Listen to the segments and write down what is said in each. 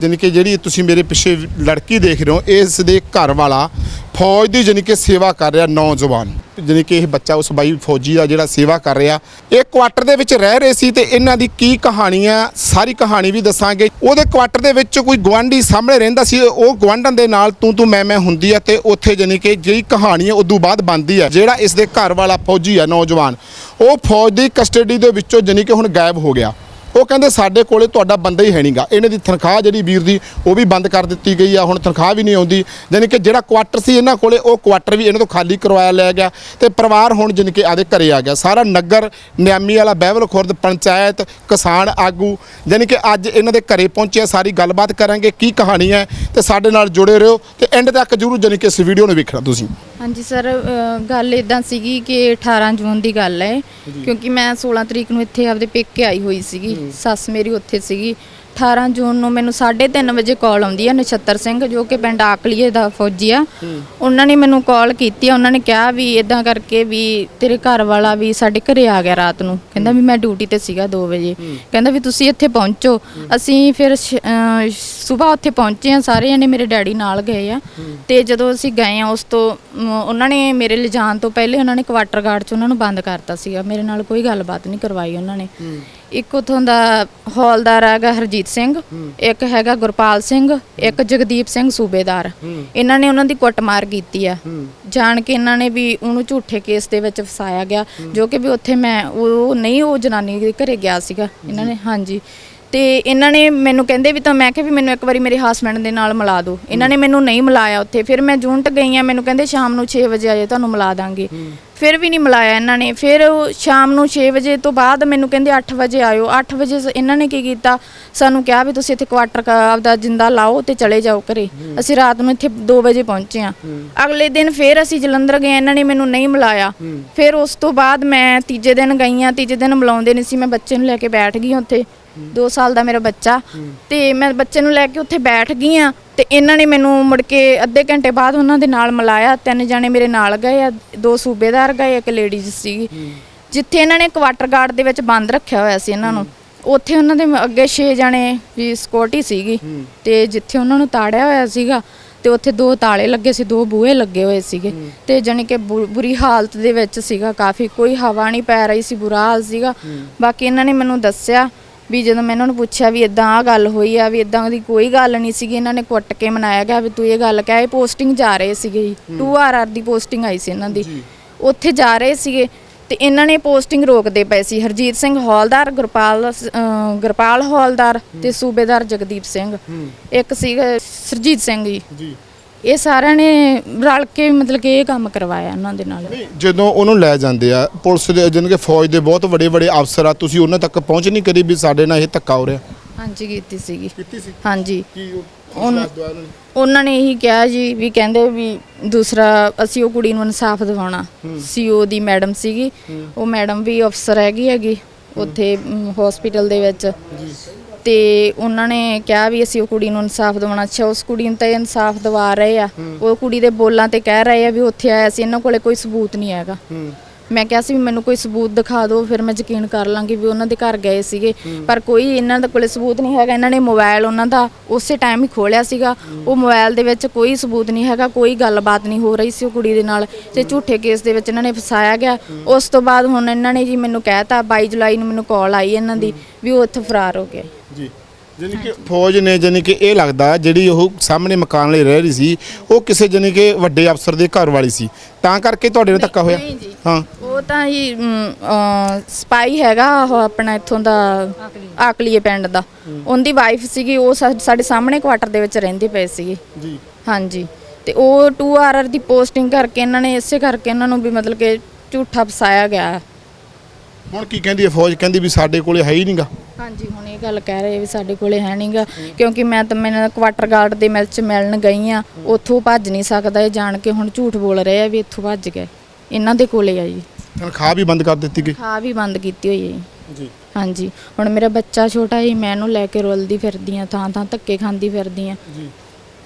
ਜਾਣੀ ਕਿ ਜਿਹੜੀ ਤੁਸੀਂ ਮੇਰੇ ਪਿੱਛੇ ਲੜਕੀ ਦੇਖ ਰਹੇ ਹੋ ਇਸ ਦੇ ਘਰ ਵਾਲਾ ਫੌਜ ਦੀ ਜਾਣੀ ਕਿ ਸੇਵਾ ਕਰ ਰਿਹਾ ਨੌਜਵਾਨ। ਜਾਣੀ ਕਿ ਇਹ ਬੱਚਾ ਉਸ ਬਾਈ ਫੌਜੀ ਦਾ ਜਿਹੜਾ ਸੇਵਾ ਕਰ ਰਿਹਾ। ਇਹ ਕੁਆਟਰ ਦੇ ਵਿੱਚ ਰਹਿ ਰਹੇ ਸੀ ਤੇ ਇਹਨਾਂ ਦੀ ਕੀ ਕਹਾਣੀ ਆ, ਸਾਰੀ ਕਹਾਣੀ ਵੀ ਦੱਸਾਂਗੇ। ਉਹਦੇ ਕੁਆਟਰ ਦੇ ਵਿੱਚ ਕੋਈ ਗਵਾਂਢੀ ਸਾਹਮਣੇ ਰਹਿੰਦਾ ਸੀ, ਉਹ ਗਵਾਂਢਣ ਦੇ ਨਾਲ ਤੂੰ ਤੂੰ ਮੈਂ ਮੈਂ ਹੁੰਦੀ ਆ ਤੇ ਉੱਥੇ ਜਾਣੀ ਕਿ ਜਿਹੜੀ ਕਹਾਣੀ ਹੈ ਉਦੋਂ ਬਾਅਦ ਬਣਦੀ ਆ, ਜਿਹੜਾ ਇਸ ਦੇ ਘਰ ਵਾਲਾ ਫੌਜੀ ਆ ਨੌਜਵਾਨ। ਉਹ ਫੌਜ ਦੀ ਕਸਟਡੀ ਦੇ ਵਿੱਚੋਂ ਜਾਣੀ ਕਿ ਹੁਣ ਗਾਇਬ ਹੋ ਗਿਆ। ਉਹ ਕਹਿੰਦੇ ਸਾਡੇ ਕੋਲੇ ਤੁਹਾਡਾ ਬੰਦਾ ਹੀ ਹੈ ਨਹੀਂਗਾ ਇਹਨਾਂ ਦੀ ਤਨਖਾਹ ਜਿਹੜੀ ਵੀਰ ਦੀ ਉਹ ਵੀ ਬੰਦ ਕਰ ਦਿੱਤੀ ਗਈ ਆ ਹੁਣ ਤਨਖਾਹ ਵੀ ਨਹੀਂ ਆਉਂਦੀ। ਯਾਨੀ ਕਿ ਜਿਹੜਾ ਕੁਆਟਰ ਸੀ ਇਹਨਾਂ ਕੋਲੇ ਉਹ ਕੁਆਟਰ ਵੀ ਇਹਨਾਂ ਤੋਂ ਖਾਲੀ ਕਰਵਾਇਆ ਲਿਆ ਗਿਆ। ਤੇ ਪਰਿਵਾਰ ਹੁਣ ਯਾਨੀ ਕਿ ਆਦੇ ਘਰੇ ਆ ਗਿਆ। ਸਾਰਾ ਨਗਰ ਨਿਆਮੀ ਵਾਲਾ ਬਹਿਬਲ ਖੁਰਦ ਪੰਚਾਇਤ ਕਿਸਾਨ ਆਗੂ ਯਾਨੀ ਕਿ ਅੱਜ ਇਹਨਾਂ ਦੇ ਘਰੇ ਪਹੁੰਚੇ ਆ, ਸਾਰੀ ਗੱਲਬਾਤ ਕਰਾਂਗੇ ਕੀ ਕਹਾਣੀ ਹੈ ਤੇ ਸਾਡੇ ਨਾਲ ਜੁੜੇ ਰਹੋ। ਤੇ ਐਂਡ ਤੱਕ ਜਰੂਰ ਯਾਨੀ ਕਿ ਇਸ ਵੀਡੀਓ ਨੂੰ ਵੇਖਣਾ ਤੁਸੀਂ। ਹਾਂਜੀ ਸਰ ਗੱਲ ਇਦਾਂ ਸੀਗੀ ਕਿ 18 ਜੂਨ ਦੀ ਗੱਲ ਹੈ ਕਿਉਂਕਿ ਮੈਂ 16 ਤਰੀਕ ਨੂੰ ਇੱਥੇ ਆਪਦੇ ਪੇਕੇ ਆਈ ਹੋਈ ਸੀਗੀ। ਸੱਸ ਮੇਰੀ ਉੱਥੇ ਸੀਗੀ। 18 ਜੂਨ ਨੂੰ ਮੈਨੂੰ 3:30 ਵਜੇ ਕਾਲ ਆਉਂਦੀ ਹੈ ਨਛੱਤਰ ਸਿੰਘ ਜੋ ਕਿ ਪਿੰਡ ਆਕਲੀਏ ਦਾ ਫੌਜੀ ਆ। ਉਹਨਾਂ ਨੇ ਮੈਨੂੰ ਕਾਲ ਕੀਤੀ ਆ। ਉਹਨਾਂ ਨੇ ਕਿਹਾ ਵੀ ਇਦਾਂ ਕਰਕੇ ਵੀ ਤੇਰੇ ਘਰ ਵਾਲਾ ਵੀ ਸਾਡੇ ਘਰੇ ਆ ਗਿਆ ਰਾਤ ਨੂੰ। ਕਹਿੰਦਾ ਵੀ ਮੈਂ ਡਿਊਟੀ ਤੇ ਸੀਗਾ 2 ਵਜੇ। ਕਹਿੰਦਾ ਵੀ ਤੁਸੀਂ ਇੱਥੇ ਪਹੁੰਚੋ। ਅਸੀਂ ਫਿਰ ਸਵੇਰ ਉੱਥੇ ਪਹੁੰਚੇ ਆ। ਸਾਰੇ ਜਣੇ ਮੇਰੇ ਡੈਡੀ ਨਾਲ ਗਏ ਆ। ਤੇ ਜਦੋਂ ਅਸੀਂ ਗਏ ਆ ਉਸ ਤੋਂ ਅਮ, ਉਹਨਾਂ ਨੇ ਮੇਰੇ ਲਿਜਾਣ ਤੋਂ ਪਹਿਲੇ ਉਹਨਾਂ ਨੇ ਕੁਆਟਰ ਗਾਰਡ ਚ ਉਹਨਾਂ ਨੂੰ ਬੰਦ ਕਰਤਾ ਸੀਗਾ। ਮੇਰੇ ਨਾਲ ਕੋਈ ਗੱਲਬਾਤ ਨਹੀਂ ਕਰਵਾਈ ਉਹਨਾਂ ਨੇ। ਇੱਕ ਉਥੋਂ ਦਾ ਹੌਲਦਾਰ ਹੈਗਾ ਹਰਜੀਤ ਸਿੰਘ ਇੱਕ ਹੈਗਾ ਗੁਰਪਾਲ ਸਿੰਘ ਇੱਕ ਜਗਦੀਪ ਸਿੰਘ ਸੂਬੇਦਾਰ। ਇਹਨਾਂ ਨੇ ਉਹਨਾਂ ਦੀ ਕੁੱਟਮਾਰ ਕੀਤੀ ਆ। ਜਾਣ ਕੇ ਇਹਨਾਂ ਨੇ ਵੀ ਉਹਨੂੰ ਝੂਠੇ ਕੇਸ ਦੇ ਵਿੱਚ ਫਸਾਇਆ ਗਿਆ ਜੋ ਕਿ ਵੀ ਉੱਥੇ ਮੈਂ ਉਹ ਨਹੀਂ ਉਹ ਜਨਾਨੀ ਦੇ ਘਰੇ ਗਿਆ ਸੀਗਾ। ਇਹਨਾਂ ਨੇ ਹਾਂਜੀ। ਤੇ ਇਹਨਾਂ ਨੇ ਮੈਨੂੰ ਕਹਿੰਦੇ ਵੀ ਤਾਂ ਮੈਂ ਕਿਹਾ ਵੀ ਮੈਨੂੰ ਇੱਕ ਵਾਰੀ ਮੇਰੇ ਹਸਬੰਡ ਦੇ ਨਾਲ ਮਿਲਾ ਦਿਓ। ਇਹਨਾਂ ਨੇ ਮੈਨੂੰ ਨਹੀਂ ਮਿਲਾਇਆ ਉੱਥੇ। ਫਿਰ ਮੈਂ ਜੂਨਟ ਗਈ ਆ ਮੈਨੂੰ ਕਹਿੰਦੇ ਸ਼ਾਮ ਨੂੰ 6 ਵਜੇ ਆਜੇ ਤੁਹਾਨੂੰ ਮਿਲਾ ਦਾਂਗੇ। ਫਿਰ ਵੀ ਨਹੀਂ ਮਿਲਾਇਆ ਇਹਨਾਂ ਨੇ। ਫਿਰ ਉਹ ਸ਼ਾਮ ਨੂੰ 6 ਵਜੇ ਤੋਂ ਬਾਅਦ ਮੈਨੂੰ ਕਹਿੰਦੇ 8 ਵਜੇ ਆਇਓ। 8 ਵਜੇ ਇਹਨਾਂ ਨੇ ਕੀ ਕੀਤਾ? ਸਾਨੂੰ ਕਿਹਾ ਵੀ ਤੁਸੀਂ ਇੱਥੇ ਕੁਆਟਰ ਆਪਦਾ ਜਿੰਦਾ ਲਾਓ ਤੇ ਚਲੇ ਜਾਓ ਘਰੇ। ਅਸੀਂ ਰਾਤ ਨੂੰ ਇੱਥੇ 2 ਵਜੇ ਪਹੁੰਚੇ ਆ ਅਗਲੇ ਦਿਨ ਫਿਰ ਅਸੀਂ ਜਲੰਧਰ ਗਏ। ਇਹਨਾਂ ਨੇ ਮੈਨੂੰ ਨਹੀਂ ਮਿਲਾਇਆ। ਫਿਰ ਉਸ ਤੋਂ ਬਾਅਦ ਮੈਂ ਤੀਜੇ ਦਿਨ ਗਈ ਆ ਤੀਜੇ ਦਿਨ ਬੁਲਾਉਂਦੇ ਨਹੀਂ ਸੀ। ਮੈਂ ਬੱਚੇ ਨੂੰ ਲੈ ਕੇ ਬੈਠ ਗਈ ਉੱਥੇ। 2 ਸਾਲ ਦਾ ਮੇਰਾ ਬੱਚਾ। ਤੇ ਮੈਂ ਬੱਚੇ ਨੂੰ ਲੈ ਕੇ ਉੱਥੇ ਬੈਠ ਗਈ ਆ ਤੇ ਇਹਨਾਂ ਨੇ ਮੈਨੂੰ ਮੁੜ ਕੇ ਅੱਧੇ ਘੰਟੇ ਬਾਅਦ ਉਹਨਾਂ ਦੇ ਨਾਲ ਮਿਲਾਇਆ। ਤਿੰਨ ਜਾਣੇ ਮੇਰੇ ਨਾਲ ਗਏ ਆ ਦੋ ਸੂਬੇਦਾਰ ਗਏ ਇੱਕ ਲੇਡੀਜ਼ ਸੀਗੀ। ਜਿੱਥੇ ਇਹਨਾਂ ਨੇ ਕੁਆਟਰ ਗਾਰਡ ਦੇ ਵਿੱਚ ਬੰਦ ਰੱਖਿਆ ਹੋਇਆ ਸੀ ਇਹਨਾਂ ਨੂੰ। ਉੱਥੇ ਉਹਨਾਂ ਦੇ ਅੱਗੇ 6 ਜਾਣੇ ਵੀ ਸਕਿਉਰਟੀ ਸੀਗੀ। ਤੇ ਜਿੱਥੇ ਉਹਨਾਂ ਨੂੰ ਤਾੜਿਆ ਹੋਇਆ ਸੀਗਾ ਤੇ ਉੱਥੇ ਦੋ ਤਾਲੇ ਲੱਗੇ ਸੀ ਦੋ ਬੂਹੇ ਲੱਗੇ ਹੋਏ ਸੀਗੇ। ਤੇ ਜਾਣੀ ਕਿ ਬੁਰੀ ਹਾਲਤ ਦੇ ਵਿੱਚ ਸੀਗਾ ਕਾਫੀ। ਕੋਈ ਹਵਾ ਨਹੀਂ ਪੈ ਰਹੀ ਸੀ ਬੁਰਾ ਹਾਲ ਸੀਗਾ। ਬਾਕੀ ਇਹਨਾਂ ਨੇ ਮੈਨੂੰ ਦੱਸਿਆ ਵੀ ਜਦੋਂ ਮੈਂ ਇਹਨਾਂ ਨੂੰ ਪੁੱਛਿਆ ਵੀ ਇਦਾਂ ਆ ਗੱਲ ਹੋਈ ਆ ਵੀ ਇਦਾਂ ਦੀ ਕੋਈ ਗੱਲ ਨਹੀਂ ਸੀਗੀ ਇਹਨਾਂ ਨੇ ਕੁੱਟ ਕੇ ਮਨਾਇਆ ਗਿਆ ਵੀ ਤੂੰ ਇਹ ਗੱਲ ਕਹਿ ਪੋਸਟਿੰਗ ਜਾ ਰਹੇ ਸੀਗੇ ਜੀ। 2 ਦੀ ਪੋਸਟਿੰਗ ਆਈ ਸੀ ਇਹਨਾਂ ਦੀ। ਉੱਥੇ ਜਾ ਰਹੇ ਸੀਗੇ ਤੇ ਇਹਨਾਂ ਨੇ ਪੋਸਟਿੰਗ ਰੋਕਦੇ ਪਏ ਸੀ। ਹਰਜੀਤ ਸਿੰਘ ਹੌਲਦਾਰ ਗੁਰਪਾਲ ਗੁਰਪਾਲ ਹੌਲਦਾਰ ਤੇ ਸੂਬੇਦਾਰ ਜਗਦੀਪ ਸਿੰਘ। ਇੱਕ ਸੀਗਾ ਸਰਜੀਤ ਸਿੰਘ ਜੀ। ਇਹ ਸਾਰਿਆਂ ਨੇ ਰਲ ਕੇ ਮਤਲਬ ਕਿ ਇਹ ਕੰਮ ਕਰਵਾਇਆ ਉਹਨਾਂ ਦੇ ਨਾਲ। ਜਦੋਂ ਉਹਨੂੰ ਲੈ ਜਾਂਦੇ ਆ ਪੁਲਿਸ ਦੇ ਜਾਣੀ ਕਿ ਫੌਜ ਦੇ ਬਹੁਤ ਵੱਡੇ ਵੱਡੇ ਅਫਸਰ ਆ ਤੁਸੀਂ ਉਹਨਾਂ ਤੱਕ ਪਹੁੰਚ ਨਹੀਂ ਕਰੀ ਵੀ ਸਾਡੇ ਨਾਲ ਇਹ ਧੱਕਾ ਹੋ ਰਿਹਾ? ਹਾਂਜੀ ਕੀਤੀ ਸੀਗੀ। ਕੀਤੀ ਸੀ? ਹਾਂਜੀ। ਕੀ ਉਹਨਾਂ? ਨੇ ਇਹੀ ਕਿਹਾ ਜੀ ਵੀ ਕਹਿੰਦੇ ਵੀ ਦੂਸਰਾ ਅਸੀਂ ਉਹ ਕੁੜੀ ਨੂੰ ਇਨਸਾਫ ਦਿਵਾਉਣਾ। ਸੀਓ ਦੀ ਮੈਡਮ ਸੀਗੀ। ਉਹ ਮੈਡਮ ਵੀ ਅਫਸਰ ਹੈਗੀ ਹੈਗੀ ਉੱਥੇ ਹਸਪੀਟਲ ਦੇ ਵਿੱਚ। ਤੇ ਉਹਨਾਂ ਨੇ ਕਿਹਾ ਵੀ ਅਸੀਂ ਉਹ ਕੁੜੀ ਨੂੰ ਇਨਸਾਫ ਦਿਵਾਉਣਾ ਅੱਛਾ ਉਸ ਕੁੜੀ ਨੂੰ ਤਾਂ ਇਹ ਇਨਸਾਫ ਦਿਵਾ ਰਹੇ ਆ। ਉਹ ਕੁੜੀ ਦੇ ਬੋਲਾਂ ਤੇ ਕਹਿ ਰਹੇ ਆ ਵੀ ਉੱਥੇ ਆਇਆ ਸੀ। ਇਹਨਾਂ ਕੋਲੇ ਕੋਈ ਸਬੂਤ ਨਹੀਂ ਹੈਗਾ। ਮੈਂ ਕਿਹਾ ਸੀ ਵੀ ਮੈਨੂੰ ਕੋਈ ਸਬੂਤ ਦਿਖਾ ਦਿਓ ਫਿਰ ਮੈਂ ਯਕੀਨ ਕਰ ਲਾਂਗੀ ਵੀ ਉਹਨਾਂ ਦੇ ਘਰ ਗਏ ਸੀਗੇ। ਪਰ ਕੋਈ ਇਹਨਾਂ ਦੇ ਕੋਲੇ ਸਬੂਤ ਨਹੀਂ ਹੈਗਾ ਇਹਨਾਂ ਨੇ ਮੋਬਾਈਲ ਉਹਨਾਂ ਦਾ ਉਸੇ ਟਾਈਮ ਹੀ ਖੋਲਿਆ ਸੀਗਾ। ਉਹ ਮੋਬਾਈਲ ਦੇ ਵਿੱਚ ਕੋਈ ਸਬੂਤ ਨਹੀਂ ਹੈਗਾ ਕੋਈ ਗੱਲਬਾਤ ਨਹੀਂ ਹੋ ਰਹੀ ਸੀ ਉਹ ਕੁੜੀ ਦੇ ਨਾਲ। ਤੇ ਝੂਠੇ ਕੇਸ ਦੇ ਵਿੱਚ ਇਹਨਾਂ ਨੇ ਫਸਾਇਆ ਗਿਆ। ਉਸ ਤੋਂ ਬਾਅਦ ਹੁਣ ਇਹਨਾਂ ਨੇ ਜੀ ਮੈਨੂੰ ਕਹਿਤਾ 22 ਜੁਲਾਈ ਨੂੰ ਮੈਨੂੰ ਕਾਲ ਆਈ ਇਹਨਾਂ ਦੀ ਵੀ ਉਹ ਇੱਥੋਂ ਫਰਾਰ ਹੋ ਗਿਆ ਜੀ। ਜਾਣੀ ਕਿ ਫੌਜ ਨੇ ਜਾਣੀ ਕਿ ਇਹ ਲੱਗਦਾ ਜਿਹੜੀ ਉਹ ਸਾਹਮਣੇ ਮਕਾਨ ਲਈ ਰਹਿ ਰਹੀ ਸੀ ਉਹ ਕਿਸੇ ਜਾਣੀ ਕਿ ਵੱਡੇ ਅਫਸਰ ਦੇ ਘਰ ਵਾਲੀ ਸੀ। ਤਾਂ ਕਰਕੇ ਤੁਹਾਡੇ ਨਾਲ ਧੱਕਾ ਹੋਇਆ? ਨਹੀਂ ਜੀ। ਹਾਂ। ਉਹ ਤਾਂ ਅਹ, ਸਪਾਈ ਹੈਗਾ ਉਹ ਆਪਣਾ ਇੱਥੋਂ ਦਾ ਆਕਲੀਏ। ਪਿੰਡ ਦਾ। ਉਹਦੀ ਵਾਈਫ ਸੀਗੀ ਉਹ ਸਾ- ਸਾਡੇ ਸਾਹਮਣੇ ਕੁਆਟਰ ਦੇ ਵਿੱਚ ਰਹਿੰਦੇ ਪਏ ਸੀਗੇ। ਜੀ। ਹਾਂਜੀ। ਤੇ ਉਹ 2 ਦੀ ਪੋਸਟਿੰਗ ਕਰਕੇ ਇਹਨਾਂ ਨੇ ਇਸੇ ਕਰਕੇ ਇਹਨਾਂ ਨੂੰ ਵੀ ਮਤਲਬ ਕਿ ਝੂਠਾ ਫਸਾਇਆ ਗਿਆ। ਹੁਣ ਕੀ ਕਹਿੰਦੀ ਹੈ ਫੌਜ? ਕਹਿੰਦੀ ਵੀ ਸਾਡੇ ਕੋਲੇ ਹੈ ਹੀ ਨਹੀਂਗਾ ਹਾਂਜੀ ਹੁਣ ਇਹ ਗੱਲ ਕਹਿ ਰਹੇ ਵੀ ਸਾਡੇ ਕੋਲੇ ਹੈ ਨਹੀਂਗਾ ਕਿਉਂਕਿ ਮੈਂ ਤਾਂ ਮੈਂ ਕੁਆਟਰ ਗਾਰਡ ਦੇ ਮਿਲ ਚ ਮਿਲਣ ਗਈ ਆ ਉੱਥੋਂ ਭੱਜ ਨਹੀਂ ਸਕਦਾ ਇਹ ਜਾਣ ਕੇ ਹੁਣ ਝੂਠ ਬੋਲ ਰਹੇ ਆ ਵੀ ਇੱਥੋਂ ਭੱਜ ਗਏ ਇਹਨਾਂ ਦੇ ਕੋਲੇ ਆ ਜੀ। ਤਨਖਾਹ ਵੀ ਬੰਦ ਕਰ ਦਿੱਤੀ ਗਈ? ਖਾ ਵੀ ਬੰਦ ਕੀਤੀ ਹੋਈ ਹੈ ਜੀ। ਹਾਂਜੀ ਹੁਣ ਮੇਰਾ ਬੱਚਾ ਛੋਟਾ ਜੀ ਮੈਂ ਇਹਨੂੰ ਲੈ ਕੇ ਰੁਲਦੀ ਫਿਰਦੀ ਆ ਥਾਂ ਥਾਂ ਧੱਕੇ ਖਾਂਦੀ ਫਿਰਦੀ ਆ। ਜੀ।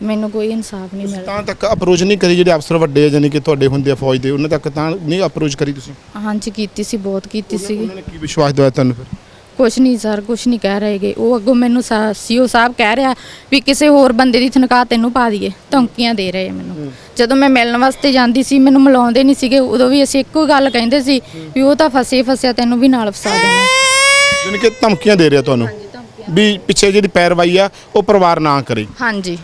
ਮੈਨੂੰ ਕੋਈ ਇਨਸਾਫ ਨਹੀਂ ਮਿਲਦਾ। ਤਾਂ ਤੱਕ ਅਪਰੋਚ ਨਹੀਂ ਕਰੀ ਜਿਹੜੇ ਅਫਸਰ ਵੱਡੇ ਆ ਜਾਨੀ ਕਿ ਤੁਹਾਡੇ ਹੁੰਦੇ ਆ ਫੌਜ ਦੇ ਉਹਨਾਂ ਤੱਕ ਤਾਂ ਨਹੀਂ ਅਪਰੋਚ ਕਰੀ ਤੁਸੀਂ? ਹਾਂਜੀ ਕੀਤੀ ਸੀ ਬਹੁਤ ਕੀਤੀ ਸੀ ਉਹਨਾਂ ਨੇ ਕੀ ਵਿਸ਼ਵਾਸ ਦਿਵਾਇਆ ਤੁਹਾਨੂੰ ਫਿਰ? ਕੁਛ ਨਹੀਂ ਸਰ ਕੁਛ ਨਹੀਂ ਕਹਿ ਰਹੇਗੇ ਉਹ ਅੱਗੋਂ ਮੈਨੂੰ ਸੀਓ ਸਾਹਿਬ ਕਹਿ ਰਿਹਾ ਵੀ ਕਿਸੇ ਹੋਰ ਬੰਦੇ ਦੀ ਤਨਖਾਹ ਤੈਨੂੰ ਪਾ ਦਈਏ। ਧਮਕੀਆਂ ਦੇ ਰਹੇ ਮੈਨੂੰ। ਜਦੋਂ ਮੈਂ ਮਿਲਣ ਵਾਸਤੇ ਜਾਂਦੀ ਸੀ ਮੈਨੂੰ ਮਿਲਾਉਂਦੇ ਨਹੀਂ ਸੀਗੇ। ਉਦੋਂ ਵੀ ਅਸੀਂ ਇੱਕੋ ਗੱਲ ਕਹਿੰਦੇ ਸੀ ਵੀ ਉਹ ਤਾਂ ਫਸੇ ਫਸਿਆ ਤੈਨੂੰ ਵੀ ਨਾਲ ਫਸਾ ਦੇਣਾ। ਯਾਨੀ ਕਿ ਧਮਕੀਆਂ ਦੇ ਰਿਹਾ ਤੁਹਾਨੂੰ ਵੀ ਪਿੱਛੇ ਜਿਹੜੀ ਪੈਰਵਾਈ ਆ ਉਹ ਪਰਿਵਾਰ ਨਾ ਕਰੇ। ਹਾਂਜੀ।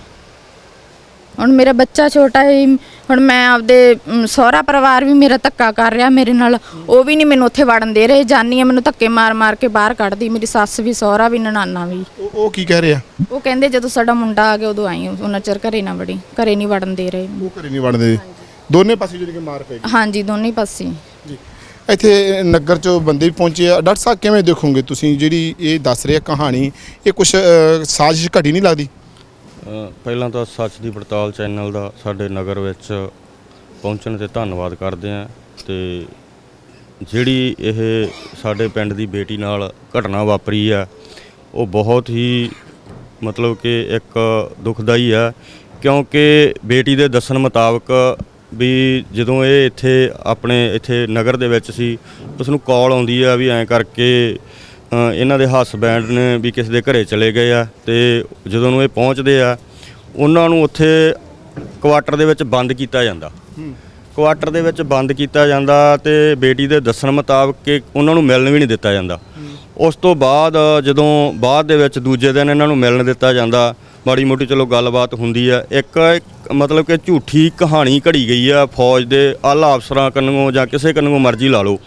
ਹੁਣ ਮੇਰਾ ਬੱਚਾ ਛੋਟਾ ਹੈ ਹੁਣ ਮੈਂ ਆਪਦੇ ਅਮ, ਸਹੁਰਾ ਪਰਿਵਾਰ ਵੀ ਮੇਰਾ ਧੱਕਾ ਕਰ ਰਿਹਾ ਮੇਰੇ ਨਾਲ। ਉਹ ਵੀ ਨਹੀਂ ਮੈਨੂੰ ਉੱਥੇ ਵੜਨ ਦੇ ਰਹੇ। ਜਾਨੀ ਆ ਮੈਨੂੰ ਧੱਕੇ ਮਾਰ ਮਾਰ ਕੇ ਬਾਹਰ ਕੱਢਦੀ। ਮੇਰੀ ਸੱਸ ਵੀ ਸਹੁਰਾ ਵੀ ਨਨਾਨਾ ਵੀ। ਉਹ ਉਹ ਕੀ ਕਹਿ ਰਿਹਾ? ਉਹ ਕਹਿੰਦੇ ਜਦੋਂ ਸਾਡਾ ਮੁੰਡਾ ਆ ਗਿਆ ਉਦੋਂ ਆਈ ਉਹਨਾਂ ਚਿਰ ਘਰੇ ਨਾ ਵੜੀ ਘਰੇ ਨਹੀਂ ਵੜਨ ਦੇ ਰਹੇ। ਉਹ ਘਰੇ ਨਹੀਂ ਵੜਦੇ। ਦੋਨੇ ਪਾਸੇ ਜਿਹੜੀ ਕਿ ਮਾਰ ਪੈ ਹਾਂਜੀ ਦੋਨੇ ਪਾਸੇ। ਜੀ। ਇੱਥੇ ਨਗਰ ਚੋਂ ਬੰਦੇ ਵੀ ਪਹੁੰਚੇ ਆ। ਡਾਕਟਰ ਸਾਹਿਬ ਕਿਵੇਂ ਦੇਖੋਗੇ ਤੁਸੀਂ? ਜਿਹੜੀ ਇਹ ਦੱਸ ਰਿਹਾ ਕਹਾਣੀ ਇਹ ਕੁਝ ਸਾਜ਼ਿਸ਼ ਘਟੀ ਨਹੀਂ ਲੱਗਦੀ? ਪਹਿਲਾਂ ਤਾਂ ਸੱਚ ਦੀ ਪੜਤਾਲ ਚੈਨਲ ਦਾ ਸਾਡੇ ਨਗਰ ਵਿੱਚ ਪਹੁੰਚਣ ਤੇ ਧੰਨਵਾਦ ਕਰਦੇ ਹਾਂ ਤੇ ਜਿਹੜੀ ਇਹ ਸਾਡੇ ਪਿੰਡ ਦੀ ਬੇਟੀ ਨਾਲ ਘਟਨਾ ਵਾਪਰੀ ਆ, ਉਹ ਬਹੁਤ ਹੀ ਮਤਲਬ ਕਿ ਇੱਕ ਦੁਖਦਾਈ ਆ, ਕਿਉਂਕਿ ਬੇਟੀ ਦੇ ਦੱਸਣ ਮੁਤਾਬਕ ਵੀ ਜਦੋਂ ਇਹ ਇੱਥੇ ਆਪਣੇ ਇੱਥੇ ਨਗਰ ਦੇ ਵਿੱਚ ਸੀ ਉਸ ਨੂੰ ਕਾਲ ਆਉਂਦੀ ਆ ਵੀ ਐਂ ਕਰਕੇ ਇਹਨਾਂ ਦੇ ਹਸਬੈਂਡ ਨੇ ਵੀ ਕਿਸੇ ਦੇ ਘਰੇ ਚਲੇ ਗਏ ਆ ਤੇ ਜਦੋਂ ਨੂੰ ਇਹ ਪਹੁੰਚਦੇ ਆ ਉਹਨਾਂ ਨੂੰ ਉੱਥੇ ਕੁਆਟਰ ਦੇ ਵਿੱਚ ਬੰਦ ਕੀਤਾ ਜਾਂਦਾ। ਕੁਆਟਰ ਦੇ ਵਿੱਚ ਬੰਦ ਕੀਤਾ ਜਾਂਦਾ ਤੇ ਬੇਟੀ ਦੇ ਦੱਸਣ ਮੁਤਾਬਕ ਕਿ ਉਹਨਾਂ ਨੂੰ ਮਿਲਣ ਵੀ ਨਹੀਂ ਦਿੱਤਾ ਜਾਂਦਾ। ਉਸ ਤੋਂ ਬਾਅਦ ਜਦੋਂ ਬਾਅਦ ਦੇ ਵਿੱਚ ਦੂਜੇ ਦਿਨ ਇਹਨਾਂ ਨੂੰ ਮਿਲਣ ਦਿੱਤਾ ਜਾਂਦਾ ਮਾੜੀ ਮੋਟੀ ਚਲੋ ਗੱਲਬਾਤ ਹੁੰਦੀ ਆ ਇੱਕ ਮਤਲਬ ਕਿ ਝੂਠੀ ਕਹਾਣੀ ਘੜੀ ਗਈ ਆ ਫੌਜ ਦੇ ਆਲਾ ਅਫਸਰਾਂ ਕੰਨੋਂ ਜਾਂ ਕਿਸੇ ਕੰਨੋਂ ਮਰਜ਼ੀ ਲਾ ਲਓ।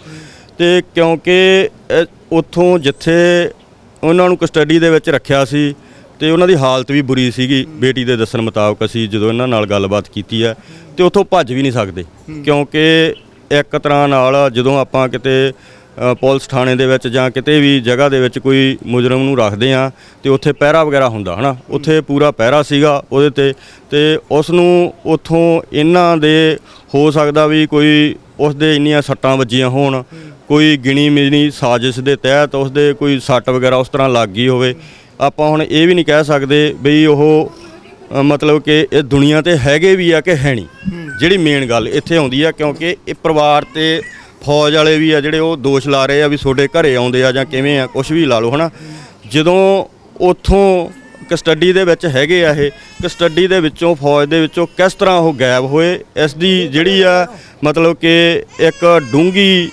ਤੇ ਕਿਉਂਕਿ ਉੱਥੋਂ ਜਿੱਥੇ ਉਹਨਾਂ ਨੂੰ ਕਸਟਡੀ ਦੇ ਵਿੱਚ ਰੱਖਿਆ ਸੀ ਤੇ ਉਹਨਾਂ ਦੀ ਹਾਲਤ ਵੀ ਬੁਰੀ ਸੀਗੀ। ਬੇਟੀ ਦੇ ਦੱਸਣ ਮੁਤਾਬਕ ਅਸੀਂ ਜਦੋਂ ਇਹਨਾਂ ਨਾਲ ਗੱਲਬਾਤ ਕੀਤੀ ਹੈ ਤੇ ਉੱਥੋਂ ਭੱਜ ਵੀ ਨਹੀਂ ਸਕਦੇ। ਕਿਉਂਕਿ ਇੱਕ ਤਰ੍ਹਾਂ ਨਾਲ ਜਦੋਂ ਆਪਾਂ ਕਿਤੇ ਪੁਲਿਸ ਥਾਣੇ ਦੇ ਵਿੱਚ ਜਾਂ ਕਿਤੇ ਵੀ ਜਗ੍ਹਾ ਦੇ ਵਿੱਚ ਕੋਈ ਮੁਜਰਮ ਨੂੰ ਰੱਖਦੇ ਆ ਤੇ ਉੱਥੇ ਪਹਿਰਾ ਵਗੈਰਾ ਹੁੰਦਾ ਹਨਾ? ਉੱਥੇ ਪੂਰਾ ਪਹਿਰਾ ਸੀਗਾ ਉਹਦੇ ਤੇ ਤੇ ਉਸ ਨੂੰ ਉੱਥੋਂ ਇਹਨਾਂ ਦੇ ਹੋ ਸਕਦਾ ਵੀ ਕੋਈ ਉਸ ਦੇ ਇੰਨੀਆਂ ਸੱਟਾਂ ਵੱਜੀਆਂ ਹੋਣ ਕੋਈ ਗਿਣੀ ਮਿਣੀ ਸਾਜ਼ਿਸ਼ ਦੇ ਤਹਿਤ ਉਸ ਦੇ ਕੋਈ ਸੱਟ ਵਗੈਰਾ ਉਸ ਤਰ੍ਹਾਂ ਲੱਗ ਗਈ ਹੋਵੇ। ਆਪਾਂ ਹੁਣ ਇਹ ਵੀ ਨਹੀਂ ਕਹਿ ਸਕਦੇ ਬਈ ਉਹ ਅ, ਮਤਲਬ ਕਿ ਇਹ ਦੁਨੀਆ ਤੇ ਹੈਗੇ ਵੀ ਆ ਕਿ ਹੈ ਨਹੀਂ। ਜਿਹੜੀ ਮੇਨ ਗੱਲ ਇੱਥੇ ਆਉਂਦੀ ਆ ਕਿਉਂਕਿ ਇਹ ਪਰਿਵਾਰ ਤੇ ਫੌਜ ਵਾਲੇ ਵੀ ਆ ਜਿਹੜੇ ਉਹ ਦੋਸ਼ ਲਾ ਰਹੇ ਆ ਵੀ ਤੁਹਾਡੇ ਘਰੇ ਆਉਂਦੇ ਆ ਜਾਂ ਕਿਵੇਂ ਆ ਕੁਝ ਵੀ ਲਾ ਲਓ ਹਨਾ। ਜਦੋਂ ਉੱਥੋਂ ਕਸਟਡੀ ਦੇ ਵਿੱਚ ਹੈਗੇ ਆ ਇਹ। ਕਸਟਡੀ ਦੇ ਵਿੱਚੋਂ ਫੌਜ ਦੇ ਵਿੱਚੋਂ ਕਿਸ ਤਰ੍ਹਾਂ ਉਹ ਗਾਇਬ ਹੋਏ ਇਸ ਦੀ ਜਿਹੜੀ ਆ ਮਤਲਬ ਕਿ ਇੱਕ ਡੂੰਗੀ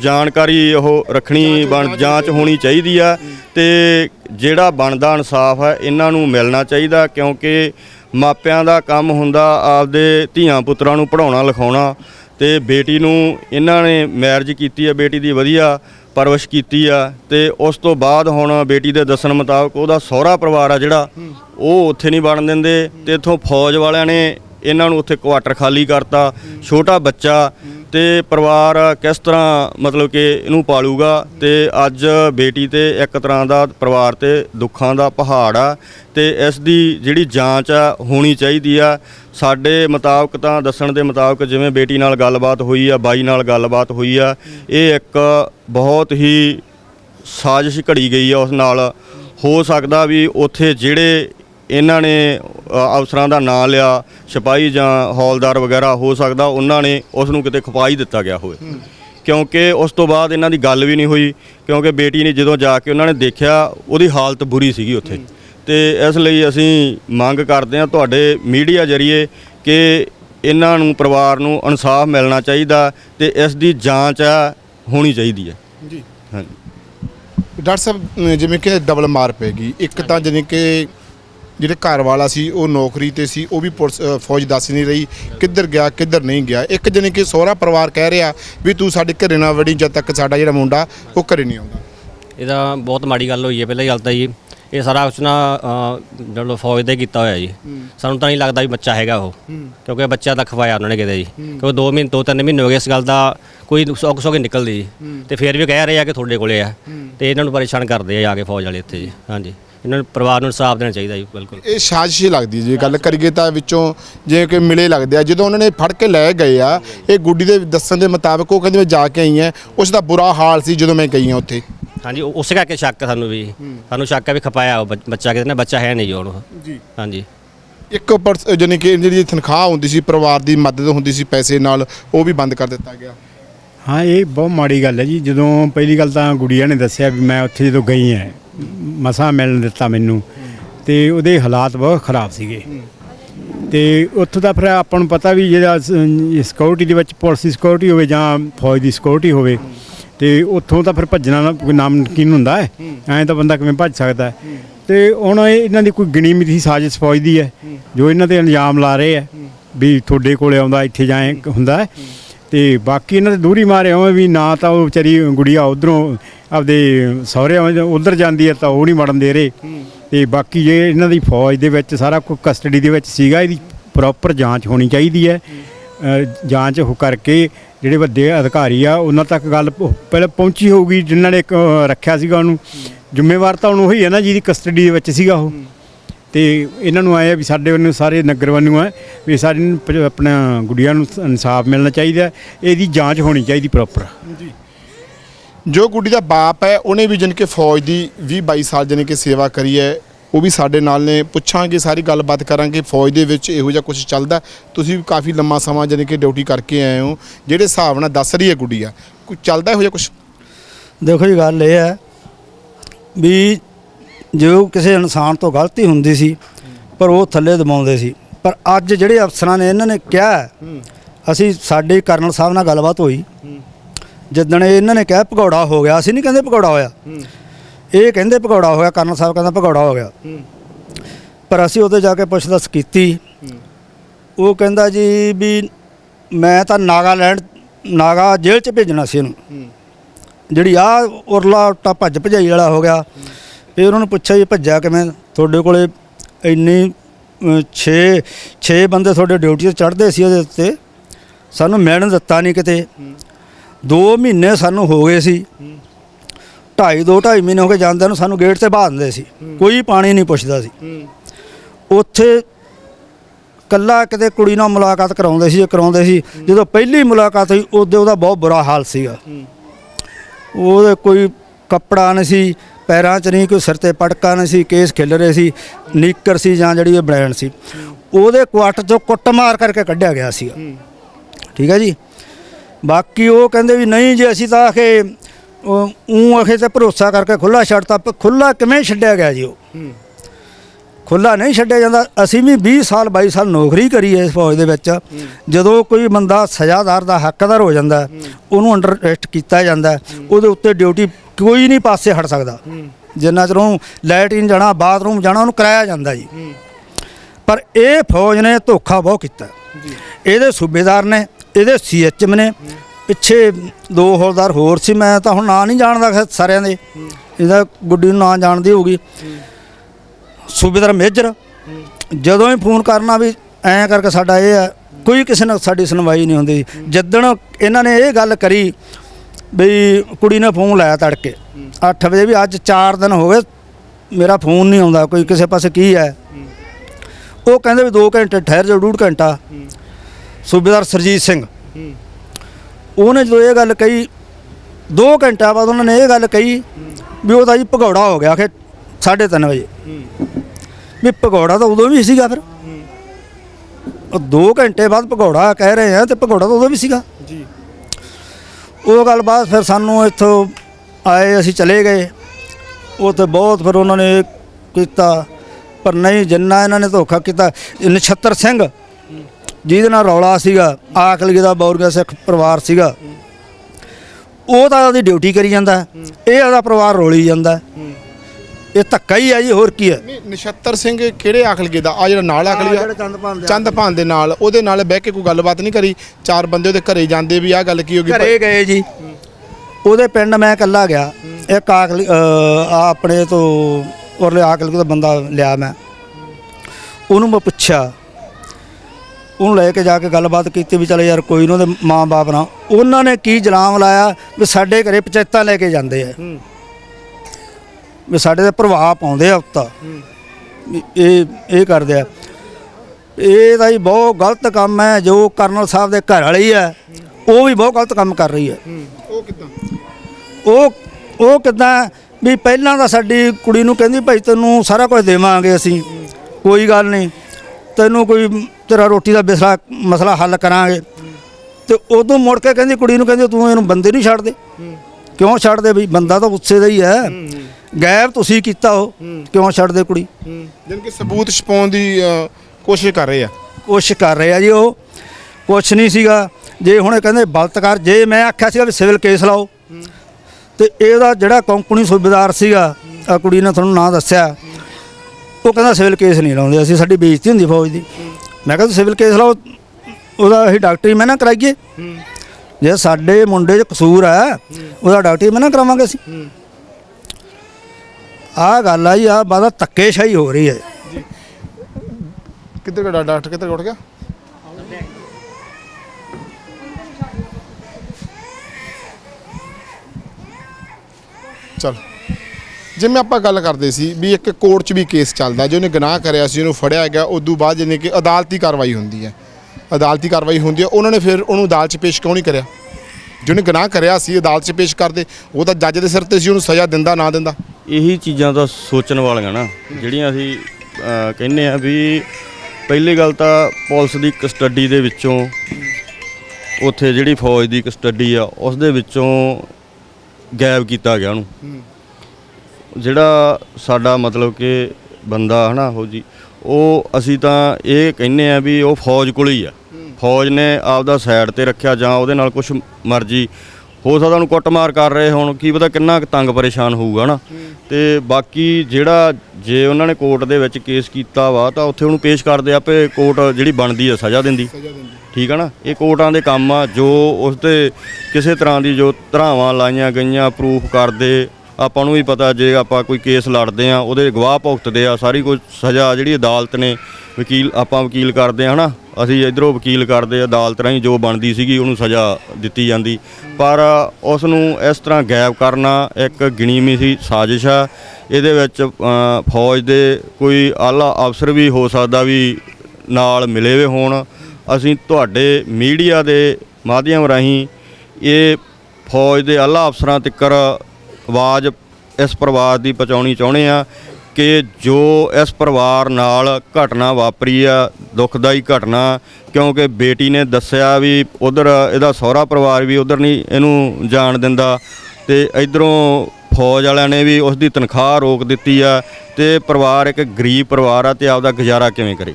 ਜਾਣਕਾਰੀ ਉਹ ਰੱਖਣੀ ਬਣ ਜਾਂਚ ਹੋਣੀ ਚਾਹੀਦੀ ਆ ਤੇ ਜਿਹੜਾ ਬਣਦਾ ਇਨਸਾਫ ਹੈ ਇਹਨਾਂ ਨੂੰ ਮਿਲਣਾ ਚਾਹੀਦਾ ਕਿਉਂਕਿ ਮਾਪਿਆਂ ਦਾ ਕੰਮ ਹੁੰਦਾ ਆਪਦੇ ਧੀਆਂ ਪੁੱਤਰਾਂ ਨੂੰ ਪੜਾਉਣਾ ਲਿਖਾਉਣਾ ਤੇ ਬੇਟੀ ਨੂੰ ਇਹਨਾਂ ਨੇ ਮੈਰਿਜ ਕੀਤੀ ਆ ਬੇਟੀ ਦੀ ਵਧੀਆ ਪਰਵਰਿਸ਼ ਕੀਤੀ ਆ ਤੇ ਉਸ ਤੋਂ ਬਾਅਦ ਹੁਣ ਬੇਟੀ ਦੇ ਦੱਸਣ ਮੁਤਾਬਕ ਉਹਦਾ ਸਹੁਰਾ ਪਰਿਵਾਰ ਆ ਜਿਹੜਾ ਉਹ ਉੱਥੇ ਨਹੀਂ ਵੜਨ ਦਿੰਦੇ ਤੇ ਇੱਥੋਂ ਫੌਜ ਵਾਲਿਆਂ ਨੇ ਇਹਨਾਂ ਨੂੰ ਉੱਥੇ ਕੁਆਟਰ ਖਾਲੀ ਕਰਤਾ, ਛੋਟਾ ਬੱਚਾ ਤੇ ਪਰਿਵਾਰ ਕਿਸ ਤਰ੍ਹਾਂ ਮਤਲਬ ਕਿ ਇਹਨੂੰ ਪਾਲੂਗਾ ਤੇ ਅੱਜ ਬੇਟੀ ਤੇ ਇੱਕ ਤਰ੍ਹਾਂ ਦਾ ਪਰਿਵਾਰ ਤੇ ਦੁੱਖਾਂ ਦਾ ਪਹਾੜ ਆ ਤੇ ਇਸ ਦੀ ਜਿਹੜੀ ਜਾਂਚ ਆ ਹੋਣੀ ਚਾਹੀਦੀ ਆ। ਸਾਡੇ ਮੁਤਾਬਕ ਤਾਂ ਦੱਸਣ ਦੇ ਮੁਤਾਬਕ ਜਿਵੇਂ ਬੇਟੀ ਨਾਲ ਗੱਲਬਾਤ ਹੋਈ ਆ, ਬਾਈ ਨਾਲ ਗੱਲਬਾਤ ਹੋਈ ਆ, ਇਹ ਇੱਕ ਬਹੁਤ ਹੀ ਸਾਜ਼ਿਸ਼ ਘੜੀ ਗਈ ਆ ਉਸ ਨਾਲ। ਹੋ ਸਕਦਾ ਵੀ ਉੱਥੇ ਜਿਹੜੇ ਇਹਨਾਂ ਨੇ ਅਫਸਰਾਂ ਦਾ ਨਾਂ ਲਿਆ ਸਿਪਾਹੀ ਜਾਂ ਹੌਲਦਾਰ ਵਗੈਰਾ ਹੋ ਸਕਦਾ ਉਹਨਾਂ ਨੇ ਉਸ ਨੂੰ ਕਿਤੇ ਖਪਾ ਹੀ ਦਿੱਤਾ ਗਿਆ ਹੋਵੇ। ਕਿਉਂਕਿ ਉਸ ਤੋਂ ਬਾਅਦ ਇਹਨਾਂ ਦੀ ਗੱਲ ਵੀ ਨਹੀਂ ਹੋਈ ਕਿਉਂਕਿ ਬੇਟੀ ਨੇ ਜਦੋਂ ਜਾ ਕੇ ਉਹਨਾਂ ਨੇ ਦੇਖਿਆ ਉਹਦੀ ਹਾਲਤ ਬੁਰੀ ਸੀਗੀ ਉੱਥੇ। ਤੇ ਇਸ ਲਈ ਅਸੀਂ ਮੰਗ ਕਰਦੇ ਹਾਂ ਤੁਹਾਡੇ ਮੀਡੀਆ ਜਰੀਏ ਕਿ ਇਹਨਾਂ ਨੂੰ ਪਰਿਵਾਰ ਨੂੰ ਇਨਸਾਫ ਮਿਲਣਾ ਚਾਹੀਦਾ ਤੇ ਇਸ ਦੀ ਜਾਂਚ ਹੋਣੀ ਚਾਹੀਦੀ ਹੈ। ਜੀ। ਹਾਂਜੀ। ਡਾਕਟਰ ਸਾਹਿਬ ਜਿਵੇਂ ਕਿ ਡਬਲ ਮਾਰ ਪੈ ਗਈ। ਇੱਕ ਤਾਂ ਜਾਣੀ ਕਿ ਜਿਹੜੇ ਘਰ ਵਾਲਾ ਸੀ ਉਹ ਨੌਕਰੀ ਤੇ ਸੀ ਉਹ ਵੀ ਪੁਲਿਸ ਅ, ਫੌਜ ਦੱਸ ਨਹੀਂ ਰਹੀ ਕਿੱਧਰ ਗਿਆ ਕਿੱਧਰ ਨਹੀਂ ਗਿਆ। ਇੱਕ ਜਾਣੀ ਕਿ ਸਹੁਰਾ ਪਰਿਵਾਰ ਕਹਿ ਰਿਹਾ ਵੀ ਤੂੰ ਸਾਡੇ ਘਰੇ ਨਾ ਵੜੀ ਜਦ ਤੱਕ ਸਾਡਾ ਜਿਹੜਾ ਮੁੰਡਾ ਉਹ ਘਰੇ ਨਹੀਂ ਆਉਂਦਾ। ਇਹਦਾ ਬਹੁਤ ਮਾੜੀ ਗੱਲ ਹੋਈ ਹੈ ਪਹਿਲਾਂ ਹੀ ਗੱਲ ਤਾਂ ਜੀ ਇਹ ਸਾਰਾ ਕੁਛ ਨਾ ਅ, ਜਿਹੜਾ ਫੌਜ ਦੇ ਕੀਤਾ ਹੋਇਆ ਜੀ। ਸਾਨੂੰ ਤਾਂ ਨਹੀਂ ਲੱਗਦਾ ਵੀ ਬੱਚਾ ਹੈਗਾ ਉਹ। ਕਿਉਂਕਿ ਬੱਚਾ ਤਾਂ ਖਵਾਇਆ ਉਹਨਾਂ ਨੇ ਕਿਤੇ ਜੀ। ਕਿਉਂਕਿ 2 ਮਹੀਨੇ ਦੋ ਤਿੰਨ ਮਹੀਨੇ ਹੋ ਗਏ ਇਸ ਗੱਲ ਦਾ ਕੋਈ ਸੌਕ ਸੌਕ ਨਿਕਲਦੀ ਜੀ। ਤੇ ਫਿਰ ਵੀ ਕਹਿ ਰਹੇ ਆ ਕਿ ਤੁਹਾਡੇ ਕੋਲੇ ਆ। ਤੇ ਇਹਨਾਂ ਨੂੰ ਪਰੇਸ਼ਾਨ ਕਰਦੇ ਆ ਆ ਕੇ ਫੌਜ ਵਾਲੇ ਇੱਥੇ ਜੀ। ਹਾਂਜੀ। ਇਹਨਾਂ ਨੂੰ ਪਰਿਵਾਰ ਨੂੰ ਇਨਸਾਫ ਦੇਣਾ ਚਾਹੀਦਾ ਜੀ ਬਿਲਕੁਲ। ਇਹ ਸਾਜ਼ਿਸ਼ ਹੀ ਲੱਗਦੀ ਜੇ ਗੱਲ ਕਰੀਏ ਤਾਂ ਵਿੱਚੋਂ ਜਿਵੇਂ ਕਿ ਮਿਲੇ ਲੱਗਦੇ ਆ ਜਦੋਂ ਉਹਨਾਂ ਨੇ ਫੜ ਕੇ ਲੈ ਗਏ ਆ ਇਹ ਗੁੱਡੀ ਦੇ ਦੱਸਣ ਦੇ ਮੁਤਾਬਕ ਉਹ ਕਹਿੰਦੇ ਮੈਂ ਜਾ ਕੇ ਆਈ ਆ ਉਸ ਦਾ ਬੁਰਾ ਹਾਲ ਸੀ ਜਦੋਂ ਮੈਂ ਗਈ ਆ ਉੱਥੇ। ਹਾਂਜੀ ਉਹ- ਉਸੇ ਕਰਕੇ ਸ਼ੱਕ ਹੈ ਸਾਨੂੰ ਵੀ ਸਾਨੂੰ ਸ਼ੱਕ ਹੈ ਵੀ ਖਪਾਇਆ ਉਹ ਬੱਚ- ਬੱਚਾ ਕਿਤੇ ਨਾ ਬੱਚਾ ਹੈ ਨਹੀਂ ਜੀ ਹੁਣ ਜੀ। ਹਾਂਜੀ। ਇੱਕ ਪਰਸ ਜਾਣੀ ਕਿ ਜਿਹੜੀ ਤਨਖਾਹ ਹੁੰਦੀ ਸੀ ਪਰਿਵਾਰ ਦੀ ਮਦਦ ਹੁੰਦੀ ਸੀ ਪੈਸੇ ਨਾਲ ਉਹ ਵੀ ਬੰਦ ਕਰ ਦਿੱਤਾ ਗਿਆ। ਹਾਂ ਇਹ ਬਹੁਤ ਮਾੜੀ ਗੱਲ ਹੈ ਜੀ। ਜਦੋਂ ਪਹਿਲੀ ਗੱਲ ਤਾਂ ਗੁੜੀਆ ਨੇ ਦੱਸਿਆ ਵੀ ਮੈਂ ਉੱਥੇ ਜਦੋਂ ਗਈ ਐ ਮਸਾ ਮਿਲਣ ਦਿੱਤਾ ਮੈਨੂੰ। ਤੇ ਉਹਦੇ ਹਾਲਾਤ ਬਹੁਤ ਖਰਾਬ ਸੀਗੇ। ਤੇ ਉੱਥੋਂ ਦਾ ਫਿਰ ਆਪਾਂ ਨੂੰ ਪਤਾ ਵੀ ਜਿਹੜਾ ਸਿਕਿਉਰਿਟੀ ਦੇ ਵਿੱਚ ਪੁਲਿਸ ਦੀ ਸਿਕਿਉਰਿਟੀ ਹੋਵੇ ਜਾਂ ਫੌਜ ਦੀ ਸਿਕਿਉਰਿਟੀ ਹੋਵੇ, ਤੇ ਉੱਥੋਂ ਤਾਂ ਫਿਰ ਭੱਜਣਾ ਨਾ ਕੋਈ ਨਾਮ ਨਮਕੀਨ ਹੁੰਦਾ ਹੈ। ਐਂ ਤਾਂ ਬੰਦਾ ਕਿਵੇਂ ਭੱਜ ਸਕਦਾ ਹੈ। ਤੇ ਹੁਣ ਇਹ- ਇਹਨਾਂ ਦੀ ਕੋਈ ਗਿਣੀ ਮਿਥੀ ਸਾਜ਼ਿਸ਼ ਫੌਜ ਦੀ ਹੈ, ਜੋ ਇਹਨਾਂ ਤੇ ਇਲਜ਼ਾਮ ਲਾ ਰਹੇ ਆ ਵੀ ਤੁਹਾਡੇ ਕੋਲੇ ਆਉਂਦਾ, ਇੱਥੇ ਜਾਏ ਹੁੰਦਾ ਹੈ। ਤੇ ਬਾਕੀ ਇਹਨਾਂ ਦੇ ਦੂਰੀ ਮਾਰੇ ਹੋਵੇ ਵੀ ਨਾ ਤਾਂ ਉਹ ਵਿਚਾਰੀ ਗੁੜੀਆ ਉਧਰੋਂ ਆਪਦੇ ਸਹੁਰੇ ਉਧਰ ਜਾਂਦੀ ਹੈ ਤਾਂ ਉਹ ਨਹੀਂ ਵੜਨ ਦੇ ਰਹੇ। ਤੇ ਬਾਕੀ ਜੇ ਇਹਨਾਂ ਦੀ ਫੌਜ ਦੇ ਵਿੱਚ ਸਾਰਾ ਕੁਝ ਕਸਟਡੀ ਦੇ ਵਿੱਚ ਸੀਗਾ ਇਹਦੀ ਪ੍ਰੋਪਰ ਜਾਂਚ ਹੋਣੀ ਚਾਹੀਦੀ ਹੈ। ਜਾਂਚ ਹੋ ਕਰਕੇ ਜਿਹੜੇ ਵੱਡੇ ਅਧਿਕਾਰੀ ਆ ਉਹਨਾਂ ਤੱਕ ਗੱਲ ਪਹਿਲਾਂ ਪਹੁੰਚੀ ਹੋਊਗੀ ਜਿਨ੍ਹਾਂ ਨੇ ਰੱਖਿਆ ਸੀਗਾ ਉਹਨੂੰ। ਜ਼ਿੰਮੇਵਾਰ ਤਾਂ ਉਹਨੂੰ ਉਹੀ ਹੈ ਨਾ ਜਿਹਦੀ ਕਸਟਡੀ ਦੇ ਵਿੱਚ ਸੀਗਾ ਉਹ। ਤੇ ਇਹਨਾਂ ਨੂੰ ਆਏ ਆ ਵੀ ਸਾਡੇ ਵੱਲੋਂ ਸਾਰੇ ਨਗਰ ਵੱਲੋਂ ਹੈ ਵੀ ਪ- ਆਪਣਾ ਗੁੜੀਆਂ ਨੂੰ ਇਨਸਾਫ ਮਿਲਣਾ ਚਾਹੀਦਾ। ਇਹਦੀ ਜਾਂਚ ਹੋਣੀ ਚਾਹੀਦੀ ਪ੍ਰੋਪਰ ਜੋ ਗੁੱਡੀ ਦਾ ਬਾਪ ਹੈ ਉਹਨੇ ਵੀ ਜਾਣੀ ਕਿ ਫੌਜ ਦੀ 20 22 ਸਾਲ ਜਾਣੀ ਕਿ ਸੇਵਾ ਕਰੀ ਹੈ ਉਹ ਵੀ ਸਾਡੇ ਨਾਲ ਨੇ। ਪੁੱਛਾਂਗੇ ਸਾਰੀ ਗੱਲਬਾਤ ਕਰਾਂਗੇ। ਫੌਜ ਦੇ ਵਿੱਚ ਇਹੋ ਜਿਹਾ ਕੁਝ ਚੱਲਦਾ। ਤੁਸੀਂ ਵੀ ਕਾਫੀ ਲੰਮਾ ਸਮਾਂ ਜਾਣੀ ਕਿ ਡਿਊਟੀ ਕਰਕੇ ਆਏ ਹੋ। ਜਿਹੜੇ ਹਿਸਾਬ ਨਾਲ ਦੱਸ ਰਹੀ ਹੈ ਗੁੱਡੀਆ ਕੋਈ ਚੱਲਦਾ ਇਹੋ ਜਿਹਾ ਕੁਝ ਦੇਖੋ ਜੀ ਗੱਲ ਇਹ ਹੈ ਵੀ ਜੋ ਕਿਸੇ ਇਨਸਾਨ ਤੋਂ ਗਲਤੀ ਹੁੰਦੀ ਸੀ ਪਰ ਉਹ ਥੱਲੇ ਦਬਾਉਂਦੇ ਸੀ। ਪਰ ਅੱਜ ਜਿਹੜੇ ਅਫਸਰਾਂ ਨੇ ਇਹਨਾਂ ਨੇ ਕਿਹਾ ਅਸੀਂ ਸਾਡੇ ਕਰਨਲ ਸਾਹਿਬ ਨਾਲ ਗੱਲਬਾਤ ਹੋਈ। ਜਿੱਦਣ ਇਹਨਾਂ ਨੇ ਕਿਹਾ ਭਗੌੜਾ ਹੋ ਗਿਆ ਅਸੀਂ ਨਹੀਂ ਕਹਿੰਦੇ ਭਗੌੜਾ ਹੋਇਆ। ਇਹ ਕਹਿੰਦੇ ਭਗੌੜਾ ਹੋਇਆ ਕਰਨਲ ਸਾਹਿਬ ਕਹਿੰਦਾ ਭਗੌੜਾ ਹੋ ਗਿਆ। ਪਰ ਅਸੀਂ ਉਹਦੇ ਜਾ ਕੇ ਪੁੱਛਦਸ ਕੀਤੀ। ਉਹ ਕਹਿੰਦਾ ਜੀ ਵੀ ਮੈਂ ਤਾਂ ਨਾਗਾਲੈਂਡ ਨਾਗਾ ਜੇਲ੍ਹ 'ਚ ਭੇਜਣਾ ਸੀ ਇਹਨੂੰ। ਜਿਹੜੀ ਆ ਉਰਲਾ ਟਾ ਭੱਜ ਭਜਾਈ ਵਾਲਾ ਹੋ ਗਿਆ। ਫਿਰ ਉਹਨਾਂ ਨੂੰ ਪੁੱਛਿਆ ਜੀ ਭੱਜਿਆ ਕਿਵੇਂ? ਤੁਹਾਡੇ ਕੋਲੇ ਇੰਨੀ 6 6 ਬੰਦੇ ਤੁਹਾਡੇ ਡਿਊਟੀ ਤੇ ਚੜ੍ਹਦੇ ਸੀ ਉਹਦੇ ਉੱਤੇ। ਸਾਨੂੰ ਮਿਲਣ ਦਿੱਤਾ ਨਹੀਂ ਕਿਤੇ। 2 ਮਹੀਨੇ ਸਾਨੂੰ ਹੋ ਗਏ ਸੀ। ਢਾਈ ਦੋ ਢਾਈ ਮਹੀਨੇ ਹੋ ਗਏ ਜਾਂਦਿਆਂ ਨੂੰ ਸਾਨੂੰ ਗੇਟ ਤੇ ਬਾਹ ਦਿੰਦੇ ਸੀ। ਕੋਈ ਪਾਣੀ ਨਹੀਂ ਪੁੱਛਦਾ ਸੀ। ਉੱਥੇ ਕੱਲਾ ਕਿਤੇ ਕੁੜੀ ਨਾਲ ਮੁਲਾਕਾਤ ਕਰਾਉਂਦੇ ਸੀ ਜੇ ਕਰਾਉਂਦੇ ਸੀ। ਜਦੋਂ ਪਹਿਲੀ ਮੁਲਾਕਾਤ ਹੋਈ ਉਦੋਂ ਉਹਦਾ ਬਹੁਤ ਬੁਰਾ ਹਾਲ ਸੀਗਾ। ਉਹਦੇ ਕੋਈ ਕੱਪੜਾ ਨਹੀਂ ਸੀ ਪੈਰਾਂ 'ਚ ਨਹੀਂ ਕੋਈ ਸਿਰ ਤੇ ਪਟਕਾ ਨਹੀਂ ਸੀ ਕੇਸ ਖਿਲ ਰਹੇ ਸੀ ਨੀਕਰ ਸੀ ਜਾਂ ਜਿਹੜੀ ਇਹ ਬ੍ਰਾਂਡ ਸੀ। ਉਹਦੇ ਕੁਆਟਰ 'ਚੋਂ ਕੁੱਟਮਾਰ ਕਰਕੇ ਕੱਢਿਆ ਗਿਆ ਸੀਗਾ। ਠੀਕ ਹੈ ਜੀ? ਬਾਕੀ ਉਹ ਕਹਿੰਦੇ ਵੀ ਨਹੀਂ ਜੀ ਅਸੀਂ ਤਾਂ ਆਖੇ ਉਹ ਆਖੇ ਤੇ ਭਰੋਸਾ ਕਰਕੇ ਖੁੱਲਾ ਛੱਡਤਾ ਖੁੱਲਾ ਕਿਵੇਂ ਛੱਡਿਆ ਗਿਆ ਜੀ ਉਹ? ਖੁੱਲਾ ਨਹੀਂ ਛੱਡਿਆ ਜਾਂਦਾ। ਅਸੀਂ ਵੀ 20 ਸਾਲ 22 ਸਾਲ ਨੌਕਰੀ ਕਰੀ ਹੈ ਇਸ ਫੌਜ ਦੇ ਵਿੱਚ। ਜਦੋਂ ਕੋਈ ਬੰਦਾ ਸਜ਼ਾਦਾਰ ਦਾ ਹੱਕਦਾਰ ਹੋ ਜਾਂਦਾ ਉਹਨੂੰ ਅੰਡਰ ਅਰੈਸਟ ਕੀਤਾ ਜਾਂਦਾ ਉਹਦੇ ਉੱਤੇ ਡਿਊਟੀ ਕੋਈ ਨਹੀਂ ਪਾਸੇ ਹਟ ਸਕਦਾ। ਜਿੰਨਾ ਚਿਰ ਉਹਨੂੰ ਲੈਟਰਿਨ ਜਾਣਾ ਬਾਥਰੂਮ ਜਾਣਾ ਉਹਨੂੰ ਕਰਾਇਆ ਜਾਂਦਾ ਜੀ। ਪਰ ਇਹ ਫੌਜ ਨੇ ਧੋਖਾ ਬਹੁਤ ਕੀਤਾ। ਇਹਦੇ ਸੂਬੇਦਾਰ ਨੇ ਇਹਦੇ ਸੀਐਚਐਮ ਨੇ ਪਿੱਛੇ ਦੋ ਹੌਲਦਾਰ ਹੋਰ ਸੀ, ਮੈਂ ਤਾਂ ਹੁਣ ਨਾਂ ਨਹੀਂ ਜਾਣਦਾ ਸਾਰਿਆਂ ਦੇ। ਇਹਦਾ ਗੁੱਡੀ ਨੂੰ ਨਾਂ ਜਾਣਦੀ ਹੋਊਗੀ। ਸੂਬੇਦਾਰ ਮੇਜਰ, ਜਦੋਂ ਹੀ ਫੋਨ ਕਰਨਾ ਵੀ ਐਂ ਕਰਕੇ ਸਾਡਾ ਇਹ ਹੈ ਕੋਈ ਕਿਸੇ ਨਾਲ ਸਾਡੀ ਸੁਣਵਾਈ ਨਹੀਂ ਹੁੰਦੀ। ਜਿੱਦਣ ਇਹਨਾਂ ਨੇ ਇਹ ਗੱਲ ਕਰੀ ਬਈ ਕੁੜੀ ਨੇ ਫੋਨ ਲਾਇਆ ਤੜਕੇ 8 ਵਜੇ ਵੀ ਅੱਜ 4 ਦਿਨ ਹੋ ਗਏ, ਮੇਰਾ ਫੋਨ ਨਹੀਂ ਆਉਂਦਾ, ਕੋਈ ਕਿਸੇ ਪਾਸੇ ਕੀ ਹੈ? ਉਹ ਕਹਿੰਦੇ ਵੀ 2 ਘੰਟੇ ਠਹਿਰ ਜਾ ਡੂਢ ਘੰਟਾ। ਸੂਬੇਦਾਰ ਸਰਜੀਤ ਸਿੰਘ। ਉਹਨੇ ਜਦੋਂ ਇਹ ਗੱਲ ਕਹੀ 2 ਘੰਟਿਆਂ ਬਾਅਦ ਉਹਨਾਂ ਨੇ ਇਹ ਗੱਲ ਕਹੀ ਵੀ ਉਹਦਾ ਜੀ ਭਗੌੜਾ ਹੋ ਗਿਆ ਕਿ 3:30 ਵਜੇ। ਵੀ ਭਗੌੜਾ ਤਾਂ ਉਦੋਂ ਵੀ ਸੀਗਾ ਫਿਰ। ਉਹ 2 ਘੰਟੇ ਬਾਅਦ ਭਗੌੜਾ ਕਹਿ ਰਹੇ ਆ ਤੇ ਭਗੌੜਾ ਤਾਂ ਉਦੋਂ ਵੀ ਸੀਗਾ। ਜੀ। ਉਹ ਗੱਲ ਬਾਅਦ ਫਿਰ ਸਾਨੂੰ ਇੱਥੋਂ ਆਏ ਅਸੀਂ ਚਲੇ ਗਏ। ਉਹ ਤੇ ਬਹੁਤ ਫਿਰ ਉਹਨਾਂ ਨੇ ਕੀਤਾ ਪਰ ਨਹੀਂ ਜਿੰਨਾ ਇਹਨਾਂ ਨੇ ਧੋਖਾ ਕੀਤਾ ਨਛੱਤਰ ਸਿੰਘ ਜਿਹਦੇ ਨਾਲ ਰੌਲਾ ਸੀਗਾ ਆਕਲਗੀ ਦਾ ਬੌਰਗਾ ਸਿੱਖ ਪਰਿਵਾਰ ਸੀਗਾ ਉਹ ਤਾਂ ਉਹਦੀ ਡਿਊਟੀ ਕਰੀ ਜਾਂਦਾ ਇਹ ਉਹਦਾ ਪਰਿਵਾਰ ਰੋਲੀ ਜਾਂਦਾ। ਇਹ ਧੱਕਾ ਹੀ ਆ ਜੀ ਹੋਰ ਕੀ ਹੈ ਨਛੱਤਰ ਸਿੰਘ ਕਿਹੜੇ ਆਖਲਗੇ ਦਾ ਆ ਜਿਹੜਾ ਨਾਲ ਆਖਲੀ ਆ। ਚੰਦਪਾਨ ਦੇ ਨਾਲ। ਉਹਦੇ ਨਾਲ ਬਹਿ ਕੇ ਕੋਈ ਗੱਲਬਾਤ ਨਹੀਂ ਕਰੀ। ਚਾਰ ਬੰਦੇ ਉਹਦੇ ਘਰੇ ਜਾਂਦੇ ਵੀ ਆਹ ਗੱਲ ਕੀ ਹੋ ਗਈ ਘਰੇ ਗਏ ਜੀ। ਉਹਦੇ ਪਿੰਡ ਮੈਂ ਇਕੱਲਾ ਗਿਆ। ਇੱਕ ਆਕਲੀ ਆ ਆਪਣੇ ਤੋਂ ਉਰਲੇ ਆਕਲੀ ਦਾ ਬੰਦਾ ਲਿਆ ਮੈਂ। ਉਹਨੂੰ ਮੈਂ ਪੁੱਛਿਆ ਉਹਨੂੰ ਲੈ ਕੇ ਜਾ ਕੇ ਗੱਲਬਾਤ ਕੀਤੀ ਵੀ ਚਲ ਯਾਰ ਕੋਈ ਨਾ ਉਹਦੇ ਮਾਂ-ਬਾਪ ਨਾਲ। ਉਹਨਾਂ ਨੇ ਕੀ ਜਲਾਮ ਲਾਇਆ ਵੀ ਸਾਡੇ ਘਰੇ ਪੰਚਾਇਤਾਂ ਲੈ ਕੇ ਜਾਂਦੇ ਆ। ਵੀ ਸਾਡੇ ਤੇ ਪ੍ਰਭਾਵ ਪਾਉਂਦੇ ਆ ਉੱਤਾ। ਵੀ ਇਹ ਇਹ ਕਰਦੇ ਆ। ਇਹ ਤਾਂ ਜੀ ਬਹੁਤ ਗਲਤ ਕੰਮ ਹੈ ਜੋ ਕਰਨਲ ਸਾਹਿਬ ਦੇ ਘਰ ਵਾਲੀ ਹੈ ਉਹ ਵੀ ਬਹੁਤ ਗਲਤ ਕੰਮ ਕਰ ਰਹੀ ਹੈ। ਉਹ ਕਿਦਾਂ? ਉਹ ਉਹ ਕਿਦਾਂ ਵੀ ਪਹਿਲਾਂ ਤਾਂ ਸਾਡੀ ਕੁੜੀ ਨੂੰ ਕਹਿੰਦੀ ਭਾਈ ਤੈਨੂੰ ਸਾਰਾ ਕੁਝ ਦੇਵਾਂਗੇ ਅਸੀਂ ਕੋਈ ਗੱਲ ਨਹੀਂ। ਤੈਨੂੰ ਕੋਈ ਤੇਰਾ ਰੋਟੀ ਦਾ ਬਿਸਲਾ ਮਸਲਾ ਹੱਲ ਕਰਾਂਗੇ। ਤੇ ਉਦੋਂ ਮੁੜ ਕੇ ਕਹਿੰਦੀ ਕੁੜੀ ਨੂੰ ਕਹਿੰਦੀ ਤੂੰ ਇਹਨੂੰ ਬੰਦੇ ਨਹੀਂ ਛੱਡਦੇ। ਕਿਉਂ ਛੱਡਦੇ ਬਈ? ਬੰਦਾ ਤਾਂ ਗੁੱਸੇ ਦਾ ਹੀ ਹੈ। ਗਾਇਬ ਤੁਸੀਂ ਕੀਤਾ ਉਹ। ਕਿਉਂ ਛੱਡਦੇ ਕੁੜੀ? ਜਾਣੀ ਕਿ ਸਬੂਤ ਛਪਾਉਣ ਦੀ ਕੋਸ਼ਿਸ਼ ਕਰ ਰਹੇ ਆ। ਕੋਸ਼ਿਸ਼ ਕਰ ਰਹੇ ਆ ਜੀ ਉਹ। ਕੁਛ ਨਹੀਂ ਸੀਗਾ। ਜੇ ਹੁਣ ਕਹਿੰਦੇ ਬਲਤਕਾਰ ਜੇ ਮੈਂ ਆਖਿਆ ਸੀਗਾ ਵੀ ਸਿਵਲ ਕੇਸ ਲਾਓ। ਤੇ ਇਹਦਾ ਜਿਹੜਾ ਕੰਪਨੀ ਸੂਬੇਦਾਰ ਸੀਗਾ ਆ ਕੁੜੀ ਨੇ ਤੁਹਾਨੂੰ ਨਾਂ ਦੱਸਿਆ। ਉਹ ਕਹਿੰਦਾ ਸਿਵਲ ਕੇਸ ਨਹੀਂ ਲਾਉਂਦੇ। ਅਸੀਂ ਸਾਡੀ ਬੇਇੱਜ਼ਤੀ ਹੁੰਦੀ ਫੌਜ ਦੀ। ਮੈਂ ਕਿਹਾ ਸਿਵਲ ਕੇਸ ਲਾਓ ਉਹਦਾ ਅਸੀਂ ਡਾਕਟਰੀ ਮੈਂ ਨਾ ਕਰਾਈਏ। ਜੇ ਸਾਡੇ ਮੁੰਡੇ 'ਚ ਕਸੂਰ ਹੈ ਉਹਦਾ ਡਾਕਟਰੀ ਮੈਂ ਨਾ ਕਰਾਵਾਂਗੇ ਅਸੀਂ। ਆਹ ਗੱਲ ਆ ਜੀ ਆ ਬਾਦਾ ਧੱਕੇਸ਼ਾਹੀ ਹੋ ਰਹੀ ਹੈ। ਕਿੱਧਰ ਗਿਆ ਡਾਕਟਰ ਕਿੱਧਰ ਉੱਠ ਗਿਆ? ਚਲ। ਜਿਵੇਂ ਆਪਾਂ ਗੱਲ ਕਰਦੇ ਸੀ ਵੀ ਇੱਕ ਕੋਰਟ 'ਚ ਵੀ ਕੇਸ ਚੱਲਦਾ ਜੇ ਉਹਨੇ ਗੁਨਾਹ ਕਰਿਆ ਸੀ ਉਹਨੂੰ ਫੜਿਆ ਗਿਆ ਉਦੋਂ ਬਾਅਦ ਜਿਹਨੇ ਕਿ ਅਦਾਲਤੀ ਕਾਰਵਾਈ ਹੁੰਦੀ ਹੈ। ਅਦਾਲਤੀ ਕਾਰਵਾਈ ਹੁੰਦੀ ਹੈ ਉਹਨਾਂ ਨੇ ਫਿਰ ਉਹਨੂੰ ਅਦਾਲਤ 'ਚ ਪੇਸ਼ ਕਿਉਂ ਨਹੀਂ ਕਰਿਆ? ਜਿਹਨੇ ਗੁਨਾਹ ਕਰਿਆ ਸੀ ਅਦਾਲਤ 'ਚ ਪੇਸ਼ ਕਰਦੇ ਉਹ ਤਾਂ ਜੱਜ ਦੇ ਸਿਰ ਤੇ ਸੀ ਉਹਨੂੰ ਸਜ਼ਾ ਦਿੰਦਾ ਨਾ ਦਿੰਦਾ? ਇਹੀ ਚੀਜ਼ਾਂ ਤਾਂ ਸੋਚਣ ਵਾਲੀਆਂ ਨਾ ਜਿਹੜੀਆਂ ਅਸੀਂ ਕਹਿੰਦੇ ਆ ਵੀ ਪਹਿਲੀ ਗੱਲ ਤਾਂ ਪੁਲਿਸ ਦੀ ਕਸਟਡੀ ਦੇ ਵਿੱਚੋਂ ਉੱਥੇ ਜਿਹੜੀ ਫੌਜ ਦੀ ਕਸਟਡੀ ਆ ਉਸ ਦੇ ਵਿੱਚੋਂ ਗਾਇਬ ਕੀਤਾ ਗਿਆ ਉਹਨੂੰ। ਜਿਹੜਾ ਸਾਡਾ ਮਤਲਬ ਕਿ ਬੰਦਾ ਹਨਾ ਉਹ ਜੀ ਉਹ ਅਸੀਂ ਤਾਂ ਇਹ ਕਹਿੰਦੇ ਆ ਵੀ ਉਹ ਫੌਜ ਕੋਲ ਹੀ ਆ। ਫੌਜ ਨੇ ਆਪਦਾ ਸਾਈਡ ਤੇ ਰੱਖਿਆ ਜਾਂ ਉਹਦੇ ਨਾਲ ਕੁਝ ਮਰਜ਼ੀ ਹੋ ਸਕਦਾ ਉਹਨੂੰ ਕੁੱਟਮਾਰ ਕਰ ਰਹੇ ਹੋਣ ਕੀ ਪਤਾ ਕਿੰਨਾ ਕੁ ਤੰਗ ਪਰੇਸ਼ਾਨ ਹੋਊਗਾ ਨਾ ਤੇ ਬਾਕੀ ਜਿਹੜਾ ਜੇ ਉਹਨਾਂ ਨੇ ਕੋਰਟ ਦੇ ਵਿੱਚ ਕੇਸ ਕੀਤਾ ਵਾ ਤਾਂ ਉੱਥੇ ਉਹਨੂੰ ਪੇਸ਼ ਕਰਦੇ ਆਪੇ ਕੋਰਟ ਜਿਹੜੀ ਬਣਦੀ ਆ ਸਜ਼ਾ ਦਿੰਦੀ। ਠੀਕ ਆ ਨਾ? ਇਹ ਕੋਰਟਾਂ ਦੇ ਕੰਮ ਆ ਜੋ ਉਸ ਤੇ ਕਿਸੇ ਤਰ੍ਹਾਂ ਦੀ ਜੋ ਧਰਾਵਾਂ ਲਾਈਆਂ ਗਈਆਂ ਪ੍ਰੂਫ ਕਰਦੇ ਆਪਾਂ ਨੂੰ ਵੀ ਪਤਾ ਜੇ ਆਪਾਂ ਕੋਈ ਕੇਸ ਲੜਦੇ ਆ ਉਹਦੇ ਗਵਾਹ ਭੁਗਤਦੇ ਆ, ਸਾਰੀ ਕੁਝ ਸਜ਼ਾ ਜਿਹੜੀ ਅਦਾਲਤ ਨੇ ਵਕੀਲ, ਆਪਾਂ ਵਕੀਲ ਕਰਦੇ ਆ, ਹਨਾ? ਅਸੀਂ ਇਧਰੋਂ ਵਕੀਲ ਕਰਦੇ ਅਦਾਲਤ ਰਾਹੀਂ ਜੋ ਬਣਦੀ ਸੀਗੀ ਉਹਨੂੰ ਸਜ਼ਾ ਦਿੱਤੀ ਜਾਂਦੀ। ਪਰ ਉਸ ਨੂੰ ਇਸ ਤਰ੍ਹਾਂ ਗਾਇਬ ਕਰਨਾ ਇੱਕ ਗਿਣੀਵੀਂ ਸੀ ਸਾਜ਼ਿਸ਼ ਆ। ਇਹਦੇ ਵਿੱਚ ਫੌਜ ਦੇ ਕੋਈ ਆਲਾ ਅਫਸਰ ਵੀ ਹੋ ਸਕਦਾ ਵੀ ਨਾਲ ਮਿਲੇ ਹੋਏ ਹੋਣ। ਅਸੀਂ ਤੁਹਾਡੇ ਮੀਡੀਆ ਦੇ ਮਾਧਿਅਮ ਰਾਹੀਂ ਇਹ ਫੌਜ ਦੇ ਆਲਾ ਅਫਸਰਾਂ ਤੱਕਰ ਆਵਾਜ਼ ਇਸ ਪਰਿਵਾਰ ਦੀ ਪਹੁੰਚਾਉਣੀ ਚਾਹੁੰਦੇ ਆ ਕਿ ਜੋ ਇਸ ਪਰਿਵਾਰ ਨਾਲ ਘਟਨਾ ਵਾਪਰੀ ਆ, ਦੁਖਦਾਈ ਘਟਨਾ, ਕਿਉਂਕਿ ਬੇਟੀ ਨੇ ਦੱਸਿਆ ਵੀ ਉਧਰ ਇਹਦਾ ਸਹੁਰਾ ਪਰਿਵਾਰ ਵੀ ਉਧਰ ਨਹੀਂ ਇਹਨੂੰ ਜਾਣ ਦਿੰਦਾ ਤੇ ਇਧਰੋਂ ਫੌਜ ਵਾਲਿਆਂ ਨੇ ਵੀ ਉਸ ਦੀ ਤਨਖਾਹ ਰੋਕ ਦਿੱਤੀ ਆ ਤੇ ਪਰਿਵਾਰ ਇੱਕ ਗਰੀਬ ਪਰਿਵਾਰ ਆ ਤੇ ਆਪਦਾ ਗੁਜ਼ਾਰਾ ਕਿਵੇਂ ਕਰੇ।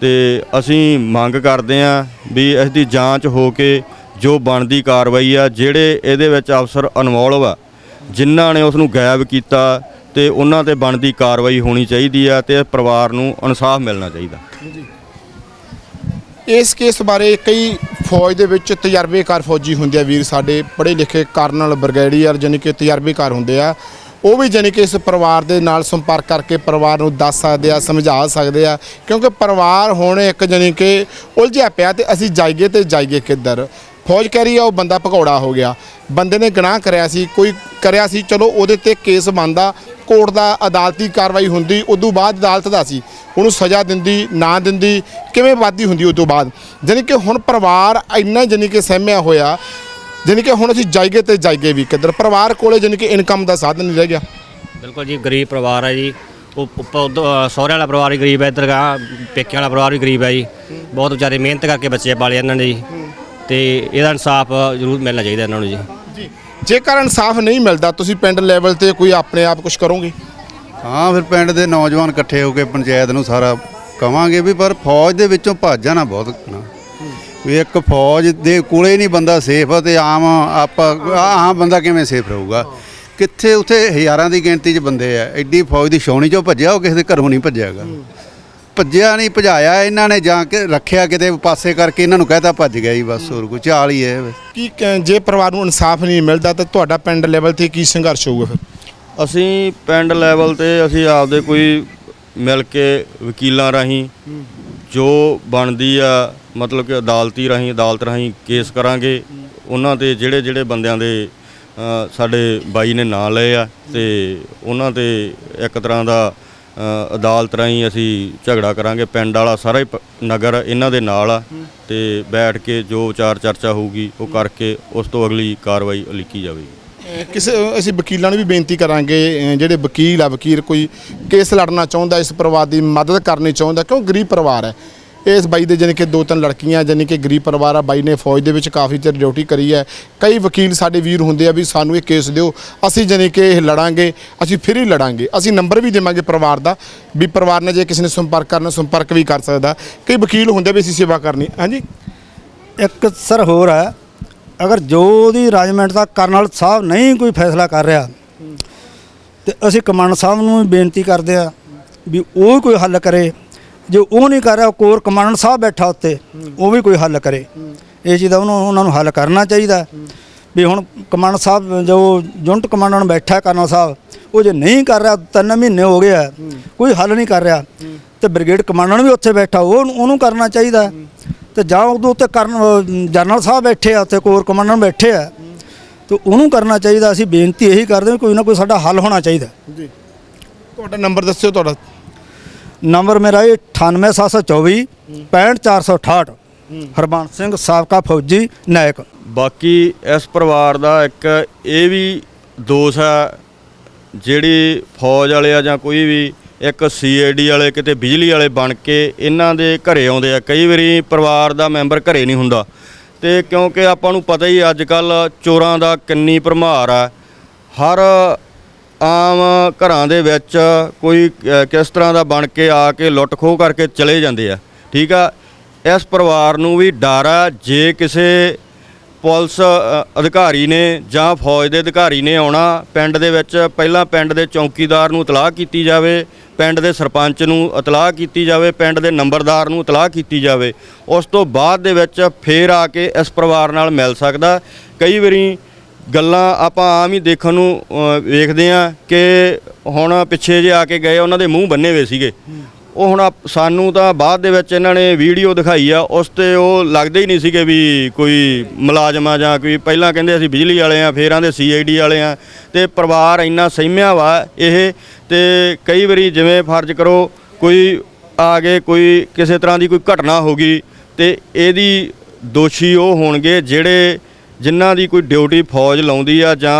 ਤੇ ਅਸੀਂ ਮੰਗ ਕਰਦੇ ਆ ਵੀ ਇਸ ਦੀ ਜਾਂਚ ਹੋ ਕੇ ਜੋ ਬਣਦੀ ਕਾਰਵਾਈ ਆ, ਜਿਹੜੇ ਇਹਦੇ ਵਿੱਚ ਅਫਸਰ ਇਨਵੋਲਵ ਆ ਜਿਨ੍ਹਾਂ ਨੇ ਉਸ ਨੂੰ ਗਾਇਬ ਕੀਤਾ ਤੇ ਉਹਨਾਂ ਤੇ ਬਣਦੀ ਕਾਰਵਾਈ ਹੋਣੀ ਚਾਹੀਦੀ ਆ ਤੇ ਪਰਿਵਾਰ ਨੂੰ ਇਨਸਾਫ ਮਿਲਣਾ ਚਾਹੀਦਾ। ਇਸ ਕੇਸ ਬਾਰੇ ਕਈ ਫੌਜ ਦੇ ਵਿੱਚ ਤਜਰਬੇਕਾਰ ਫੌਜੀ ਹੁੰਦੇ ਆ ਵੀਰ, ਸਾਡੇ ਪੜ੍ਹੇ ਲਿਖੇ ਕਰਨਲ ਬ੍ਰਿਗੇਡੀਅਰ ਜਾਣੀ ਕਿ ਤਜਰਬੇਕਾਰ ਹੁੰਦੇ ਆ, ਉਹ ਵੀ ਜਾਣੀ ਕਿ ਇਸ ਪਰਿਵਾਰ ਦੇ ਨਾਲ ਸੰਪਰਕ ਕਰਕੇ ਪਰਿਵਾਰ ਨੂੰ ਦੱਸ ਸਕਦੇ ਆ, ਸਮਝਾ ਸਕਦੇ ਆ, ਕਿਉਂਕਿ ਪਰਿਵਾਰ ਹੁਣ ਇੱਕ ਜਾਣੀ ਕਿ ਉਲਝਿਆ ਪਿਆ ਤੇ ਅਸੀਂ ਜਾਈਏ ਤੇ ਜਾਈਏ ਕਿੱਧਰ। ਫੌਜ ਕਹਿ ਰਹੀ ਆ ਉਹ ਬੰਦਾ ਭਗੌੜਾ ਹੋ ਗਿਆ। ਬੰਦੇ ਨੇ ਗੁਨਾਹ ਕਰਿਆ ਸੀ ਕੋਈ ਕਰਿਆ ਸੀ ਚਲੋ ਉਹਦੇ ਤੇ ਕੇਸ ਬਣਦਾ ਕੋਰਟ ਦਾ ਅਦਾਲਤੀ ਕਾਰਵਾਈ ਹੁੰਦੀ ਉਦੋਂ ਬਾਅਦ ਅਦਾਲਤ ਦਾ ਸੀ। ਉਹਨੂੰ ਸਜ਼ਾ ਦਿੰਦੀ ਨਾ ਦਿੰਦੀ ਕਿਵੇਂ ਵਾਦੀ ਹੁੰਦੀ ਉਦੋਂ ਬਾਅਦ? ਜਾਣੀ ਕਿ ਹੁਣ ਪਰਿਵਾਰ ਇੰਨਾ ਜਾਣੀ ਕਿ ਸਹਿਮਿਆ ਹੋਇਆ ਜਾਣੀ ਕਿ ਹੁਣ ਅਸੀਂ ਜਾਈਏ ਤੇ ਜਾਈਏ ਵੀ ਕਿੱਧਰ। ਪਰਿਵਾਰ ਕੋਲੇ ਜਾਣੀ ਕਿ ਇਨਕਮ ਦਾ ਸਾਧਨ ਨਹੀਂ ਰਹਿ ਗਿਆ। ਬਿਲਕੁਲ ਜੀ ਗਰੀਬ ਪਰਿਵਾਰ ਹੈ ਜੀ। ਉਹ ਉੱਪਰ ਉੱਧਰ, ਵਾਲਾ ਪਰਿਵਾਰ ਵੀ ਗਰੀਬ ਹੈ ਇੱਧਰ ਗਾ ਪੇਕਿਆਂ ਵਾਲਾ ਪਰਿਵਾਰ ਵੀ ਗਰੀਬ ਹੈ ਜੀ। ਬਹੁਤ ਵਿਚਾਰੇ ਮਿਹਨਤ ਕਰਕੇ ਬੱਚੇ ਪਾਲੇ ਇਹਨਾਂ ਨੇ ਜੀ। ਤੇ ਇਹਦਾ ਇਨਸਾਫ ਜ਼ਰੂਰ ਮਿਲਣਾ ਚਾਹੀਦਾ ਇਹਨਾਂ ਨੂੰ ਜੀ। ਜੀ। ਜੇਕਰ ਇਨਸਾਫ ਨਹੀਂ ਮਿਲਦਾ ਤੁਸੀਂ ਪਿੰਡ ਲੈਵਲ ਤੇ ਕੋਈ ਆਪਣੇ ਆਪ ਕੁਝ ਕਰੋਗੇ? ਹਾਂ ਫਿਰ ਪਿੰਡ ਦੇ ਨੌਜਵਾਨ ਇਕੱਠੇ ਹੋ ਕੇ ਪੰਚਾਇਤ ਨੂੰ ਸਾਰਾ ਕਵਾਂਗੇ ਵੀ ਪਰ ਫੌਜ ਦੇ ਵਿੱਚੋਂ ਭੱਜ ਜਾਣਾ ਬਹੁਤ ਨਾ। ਵੀ ਇੱਕ ਫੌਜ ਦੇ ਕੋਲੇ ਨਹੀਂ ਬੰਦਾ ਸੇਫ ਤੇ ਆਮ ਆਪਾਂ ਆਮ ਬੰਦਾ ਕਿਵੇਂ ਸੇਫ ਰਹੂਗਾ? ਕਿੱਥੇ ਉੱਥੇ ਹਜ਼ਾਰਾਂ ਦੀ ਗਿਣਤੀ 'ਚ ਬੰਦੇ ਆ। ਐਡੀ ਫੌਜ ਦੀ ਛਾਉਣੀ 'ਚੋਂ ਭੱਜਿਆ ਉਹ ਕਿਸੇ ਦੇ ਘਰੋਂ ਨਹੀਂ ਭੱਜਿਆਗਾ। ਭੱਜਿਆ ਨਹੀਂ ਭਜਾਇਆ ਇਹਨਾਂ ਨੇ ਜਾਂ ਕੇ ਰੱਖਿਆ ਕਿਤੇ ਪਾਸੇ ਕਰਕੇ ਇਹਨਾਂ ਨੂੰ ਕਹਿਤਾ ਭੱਜ ਗਿਆ ਜੀ ਬਸ ਹੋਰ ਕੋਈ ਚਾਲ ਹੀ ਹੈ ਕੀ ਕ- ਜੇ ਪਰਿਵਾਰ ਨੂੰ ਇਨਸਾਫ ਨਹੀਂ ਮਿਲਦਾ ਤਾਂ ਤੁਹਾਡਾ ਪਿੰਡ ਲੈਵਲ ਤੇ ਕੀ ਸੰਘਰਸ਼ ਹੋਊਗਾ ਫਿਰ? ਅਸੀਂ ਪਿੰਡ ਲੈਵਲ ਤੇ ਅਸੀਂ ਆਪਦੇ ਕੋਈ ਮਿਲ ਕੇ ਵਕੀਲਾਂ ਰਾਹੀਂ ਜੋ ਬਣਦੀ ਆ ਮਤਲਬ ਕਿ ਅਦਾਲਤੀ ਰਾਹੀਂ ਅਦਾਲਤ ਰਾਹੀਂ ਕੇਸ ਕਰਾਂਗੇ ਉਹਨਾਂ ਤੇ ਜਿਹੜੇ ਜਿਹੜੇ ਬੰਦਿਆਂ ਦੇ ਅ, ਸਾਡੇ ਬਾਈ ਨੇ ਨਾਂ ਲਏ ਆ ਤੇ ਉਹਨਾਂ ਤੇ ਇੱਕ ਤਰ੍ਹਾਂ ਦਾ ਅਦਾਲਤ ਰਾਹੀਂ ਅਸੀਂ ਝਗੜਾ ਕਰਾਂਗੇ। ਪਿੰਡ ਵਾਲਾ ਸਾਰਾ ਹੀ ਪ- ਨਗਰ ਇਹਨਾਂ ਦੇ ਨਾਲ ਆ ਤੇ ਬੈਠ ਕੇ ਜੋ ਵਿਚਾਰ ਚਰਚਾ ਹੋਊਗੀ ਉਹ ਕਰਕੇ ਉਸ ਤੋਂ ਅਗਲੀ ਕਾਰਵਾਈ ਉਲੀਕੀ ਜਾਵੇਗੀ। ਕਿਸੇ ਅਸੀਂ ਵਕੀਲਾਂ ਨੂੰ ਵੀ ਬੇਨਤੀ ਕਰਾਂਗੇ ਜਿਹੜੇ ਵਕੀਲ ਆ ਵਕੀਲ ਕੋਈ ਕੇਸ ਲੜਨਾ ਚਾਹੁੰਦਾ ਇਸ ਪਰਿਵਾਰ ਦੀ ਮਦਦ ਕਰਨੀ ਚਾਹੁੰਦਾ ਕਿਉਂ? ਗਰੀਬ ਪਰਿਵਾਰ ਹੈ। ਇਸ ਬਾਈ ਦੇ ਜਾਣੀ ਕਿ ਦੋ ਤਿੰਨ ਲੜਕੀਆਂ, ਜਾਣੀ ਕਿ ਗਰੀਬ ਪਰਿਵਾਰ ਆ, ਬਾਈ ਨੇ ਫੌਜ ਦੇ ਵਿੱਚ ਕਾਫੀ ਚਿਰ ਡਿਊਟੀ ਕਰੀ ਹੈ। ਕਈ ਵਕੀਲ ਸਾਡੇ ਵੀਰ ਹੁੰਦੇ ਆ ਵੀ ਸਾਨੂੰ ਇਹ ਕੇਸ ਦਿਓ, ਅਸੀਂ ਜਾਣੀ ਕਿ ਇਹ ਲੜਾਂਗੇ, ਅਸੀਂ ਫਿਰ ਹੀ ਲੜਾਂਗੇ। ਅਸੀਂ ਨੰਬਰ ਵੀ ਦੇਵਾਂਗੇ ਪਰਿਵਾਰ ਦਾ, ਵੀ ਪਰਿਵਾਰ ਨੇ ਜੇ ਕਿਸੇ ਨੇ ਸੰਪਰਕ ਕਰਨਾ, ਸੰਪਰਕ ਵੀ ਕਰ ਸਕਦਾ। ਕਈ ਵਕੀਲ ਹੁੰਦੇ ਵੀ ਅਸੀਂ ਸੇਵਾ ਕਰਨੀ, ਹਾਂਜੀ? ਇੱਕ ਸਰ ਹੋਰ ਹੈ, ਅਗਰ ਜੋ ਉਹਦੀ ਰਾਜਮੈਂਟ ਦਾ ਕਰਨਲ ਸਾਹਿਬ ਨਹੀਂ ਕੋਈ ਫੈਸਲਾ ਕਰ ਰਿਹਾ, ਤੇ ਅਸੀਂ ਕਮਾਂਡ ਸਾਹਿਬ ਨੂੰ ਬੇਨਤੀ ਕਰਦੇ ਆ ਵੀ ਉਹ ਕੋਈ ਹੱਲ ਕਰੇ। ਜੇ ਉਹ ਨਹੀਂ ਕਰ ਰਿਹਾ ਕੋਰ ਕਮਾਂਡ ਸਾਹਿਬ ਬੈਠਾ ਉੱਤੇ ਉਹ ਵੀ ਕੋਈ ਹੱਲ ਕਰੇ। ਇਹ ਚੀਜ਼ ਦਾ ਉਹਨੂੰ ਉਹਨਾਂ ਨੂੰ ਹੱਲ ਕਰਨਾ ਚਾਹੀਦਾ। ਵੀ ਹੁਣ ਕਮਾਂਡ ਸਾਹਿਬ ਜੋ ਜੁਨਟ ਕਮਾਂਡਰ ਬੈਠਾ ਕਰਨਲ ਸਾਹਿਬ ਉਹ ਜੇ ਨਹੀਂ ਕਰ ਰਿਹਾ ਤਿੰਨ ਮਹੀਨੇ ਹੋ ਗਏ ਆ ਕੋਈ ਹੱਲ ਨਹੀਂ ਕਰ ਰਿਹਾ। ਤੇ ਬ੍ਰਿਗੇਡ ਕਮਾਂਡਰ ਵੀ ਉੱਥੇ ਬੈਠਾ ਉਹ ਉਹਨੂੰ ਕਰਨਾ ਚਾਹੀਦਾ। ਤੇ ਜਾਂ ਉਦੋਂ ਉੱਤੇ ਕਰਨ ਜਨਰਲ ਸਾਹਿਬ ਬੈਠੇ ਆ ਉੱਥੇ ਕੋਰ ਕਮਾਂਡਰ ਬੈਠੇ ਆ ਤੇ ਉਹਨੂੰ ਕਰਨਾ ਚਾਹੀਦਾ। ਅਸੀਂ ਬੇਨਤੀ ਇਹੀ ਕਰਦੇ ਹਾਂ ਕੋਈ ਨਾ ਕੋਈ ਸਾਡਾ ਹੱਲ ਹੋਣਾ ਚਾਹੀਦਾ। ਜੀ। ਤੁਹਾਡਾ ਨੰਬਰ ਦੱਸਿਓ ਤੁਹਾਡਾ ਨੰਬਰ ਮੇਰਾ ਇਹ 98724 65468 ਹਰਬੰਸ ਸਿੰਘ ਸਾਬਕਾ ਫੌਜੀ ਨਾਇਕ। ਬਾਕੀ ਇਸ ਪਰਿਵਾਰ ਦਾ ਇੱਕ ਇਹ ਵੀ ਦੋਸ਼ ਹੈ ਜਿਹੜੀ ਫੌਜ ਵਾਲੇ ਆ ਜਾਂ ਕੋਈ ਵੀ ਇੱਕ ਸੀਆਈਡੀ ਵਾਲੇ ਕਿਤੇ ਬਿਜਲੀ ਵਾਲੇ ਬਣ ਕੇ ਇਹਨਾਂ ਦੇ ਘਰੇ ਆਉਂਦੇ ਆ। ਕਈ ਵਾਰੀ ਪਰਿਵਾਰ ਦਾ ਮੈਂਬਰ ਘਰੇ ਨਹੀਂ ਹੁੰਦਾ। ਤੇ ਕਿਉਂਕਿ ਆਪਾਂ ਨੂੰ ਪਤਾ ਹੀ ਅੱਜ ਕੱਲ ਚੋਰਾਂ ਦਾ ਕਿੰਨੀ ਭਰਮਾਰ ਆ। ਹਰ ਆਮ ਘਰਾਂ ਦੇ ਵਿੱਚ ਕੋਈ ਕਿਸ ਤਰ੍ਹਾਂ ਦਾ ਬਣ ਕੇ ਆ ਕੇ ਲੁੱਟ ਖੋਹ ਕਰਕੇ ਚਲੇ ਜਾਂਦੇ ਆ, ਠੀਕ ਆ? ਇਸ ਪਰਿਵਾਰ ਨੂੰ ਵੀ ਡਰ ਆ, ਜੇ ਕਿਸੇ ਪੁਲਿਸ ਅਧਿਕਾਰੀ ਨੇ ਜਾਂ ਫੌਜ ਦੇ ਅਧਿਕਾਰੀ ਨੇ ਆਉਣਾ, ਪਿੰਡ ਦੇ ਵਿੱਚ ਪਹਿਲਾਂ ਪਿੰਡ ਦੇ ਚੌਕੀਦਾਰ ਨੂੰ ਇਤਲਾਹ ਕੀਤੀ ਜਾਵੇ, ਪਿੰਡ ਦੇ ਸਰਪੰਚ ਨੂੰ ਇਤਲਾਹ ਕੀਤੀ ਜਾਵੇ, ਪਿੰਡ ਦੇ ਨੰਬਰਦਾਰ ਨੂੰ ਇਤਲਾਹ ਕੀਤੀ ਜਾਵੇ, ਉਸ ਤੋਂ ਬਾਅਦ ਦੇ ਵਿੱਚ ਫੇਰ ਆ ਕੇ ਇਸ ਪਰਿਵਾਰ ਨਾਲ ਮਿਲ ਸਕਦਾ। ਕਈ ਵਾਰੀ ਗੱਲਾਂ ਆਪਾਂ ਆਮ ਹੀ ਦੇਖਣ ਨੂੰ ਵੇਖਦੇ ਆ ਕਿ ਹੁਣ ਪਿੱਛੇ ਜੇ ਆ ਕੇ ਗਏ, ਉਹਨਾਂ ਦੇ ਮੂੰਹ ਬੰਨੇ ਹੋਏ ਸੀਗੇ। ਉਹ ਹੁਣ ਆਪ- ਸਾਨੂੰ ਤਾਂ ਬਾਅਦ ਦੇ ਵਿੱਚ ਇਹਨਾਂ ਨੇ ਵੀਡੀਓ ਦਿਖਾਈ ਆ, ਉਸ ਤੇ ਉਹ ਲੱਗਦੇ ਹੀ ਨਹੀਂ ਸੀਗੇ ਵੀ ਕੋਈ ਮੁਲਾਜ਼ਮ ਆ ਜਾਂ ਕੋਈ, ਪਹਿਲਾਂ ਕਹਿੰਦੇ ਅਸੀਂ ਬਿਜਲੀ ਵਾਲੇ ਆ ਫੇਰ ਆਂਦੇ ਸੀਆਈਡੀ ਵਾਲੇ ਆ ਤੇ ਪਰਿਵਾਰ ਇੰਨਾ ਸਹਿਮਿਆ ਵਾ ਇਹ, ਤੇ ਕਈ ਵਾਰੀ ਜਿਵੇਂ ਫਰਜ਼ ਕਰੋ ਕੋਈ ਆ ਗਏ, ਕੋਈ ਕਿਸੇ ਤਰ੍ਹਾਂ ਦੀ ਕੋਈ ਘਟਨਾ ਹੋ ਗਈ ਤੇ ਇਹਦੀ ਦੋਸ਼ੀ ਉਹ ਹੋਣਗੇ ਜਿਹੜੇ ਜਿਨ੍ਹਾਂ ਦੀ ਕੋਈ ਡਿਊਟੀ ਫੌਜ ਲਾਉਂਦੀ ਆ ਜਾਂ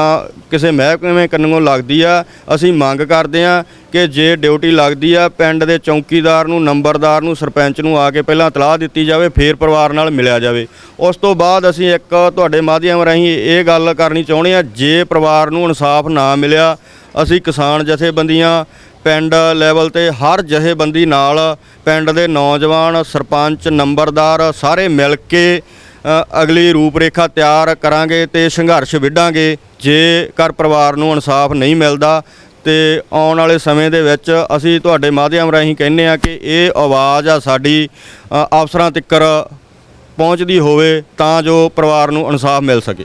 ਕਿਸੇ ਮਹਿਕਮੇ ਕੰਨੋਂ ਲੱਗਦੀ ਆ, ਅਸੀਂ ਮੰਗ ਕਰਦੇ ਆ ਕਿ ਜੇ ਡਿਊਟੀ ਲੱਗਦੀ ਆ, ਪਿੰਡ ਦੇ ਚੌਕੀਦਾਰ ਨੂੰ, ਨੰਬਰਦਾਰ ਨੂੰ, ਸਰਪੰਚ ਨੂੰ ਆ ਕੇ ਪਹਿਲਾਂ ਇਤਲਾਹ ਦਿੱਤੀ ਜਾਵੇ, ਫਿਰ ਪਰਿਵਾਰ ਨਾਲ ਮਿਲਿਆ ਜਾਵੇ। ਉਸ ਤੋਂ ਬਾਅਦ ਅਸੀਂ ਇੱਕ ਤੁਹਾਡੇ ਮਾਧਿਅਮ ਰਾਹੀਂ ਇਹ ਗੱਲ ਕਰਨੀ ਚਾਹੁੰਦੇ ਆ, ਜੇ ਪਰਿਵਾਰ ਨੂੰ ਇਨਸਾਫ ਨਾ ਮਿਲਿਆ, ਅਸੀਂ ਕਿਸਾਨ ਜਥੇਬੰਦੀਆਂ, ਪਿੰਡ ਲੈਵਲ ਤੇ ਹਰ ਜਥੇਬੰਦੀ ਨਾਲ ਪਿੰਡ ਦੇ ਨੌਜਵਾਨ, ਸਰਪੰਚ, ਨੰਬਰਦਾਰ ਸਾਰੇ ਮਿਲ ਕੇ ਅਗਲੀ ਰੂਪਰੇਖਾ ਤਿਆਰ ਕਰਾਂਗੇ ਤੇ ਸੰਘਰਸ਼ ਵਿੱਢਾਂਗੇ। ਜੇ ਘਰ ਪਰਿਵਾਰ ਨੂੰ ਇਨਸਾਫ ਨਹੀਂ ਮਿਲਦਾ ਤੇ ਆਉਣ ਵਾਲੇ ਸਮੇਂ ਦੇ ਵਿੱਚ ਅਸੀਂ ਤੁਹਾਡੇ ਮਾਧਿਅਮ ਰਾਹੀਂ ਕਹਿੰਨੇ ਆ ਕਿ ਇਹ ਆਵਾਜ਼ ਆ ਸਾਡੀ ਅਫਸਰਾਂ ਤੱਕ ਪਹੁੰਚਦੀ ਹੋਵੇ ਤਾਂ ਜੋ ਪਰਿਵਾਰ ਨੂੰ ਇਨਸਾਫ ਮਿਲ ਸਕੇ।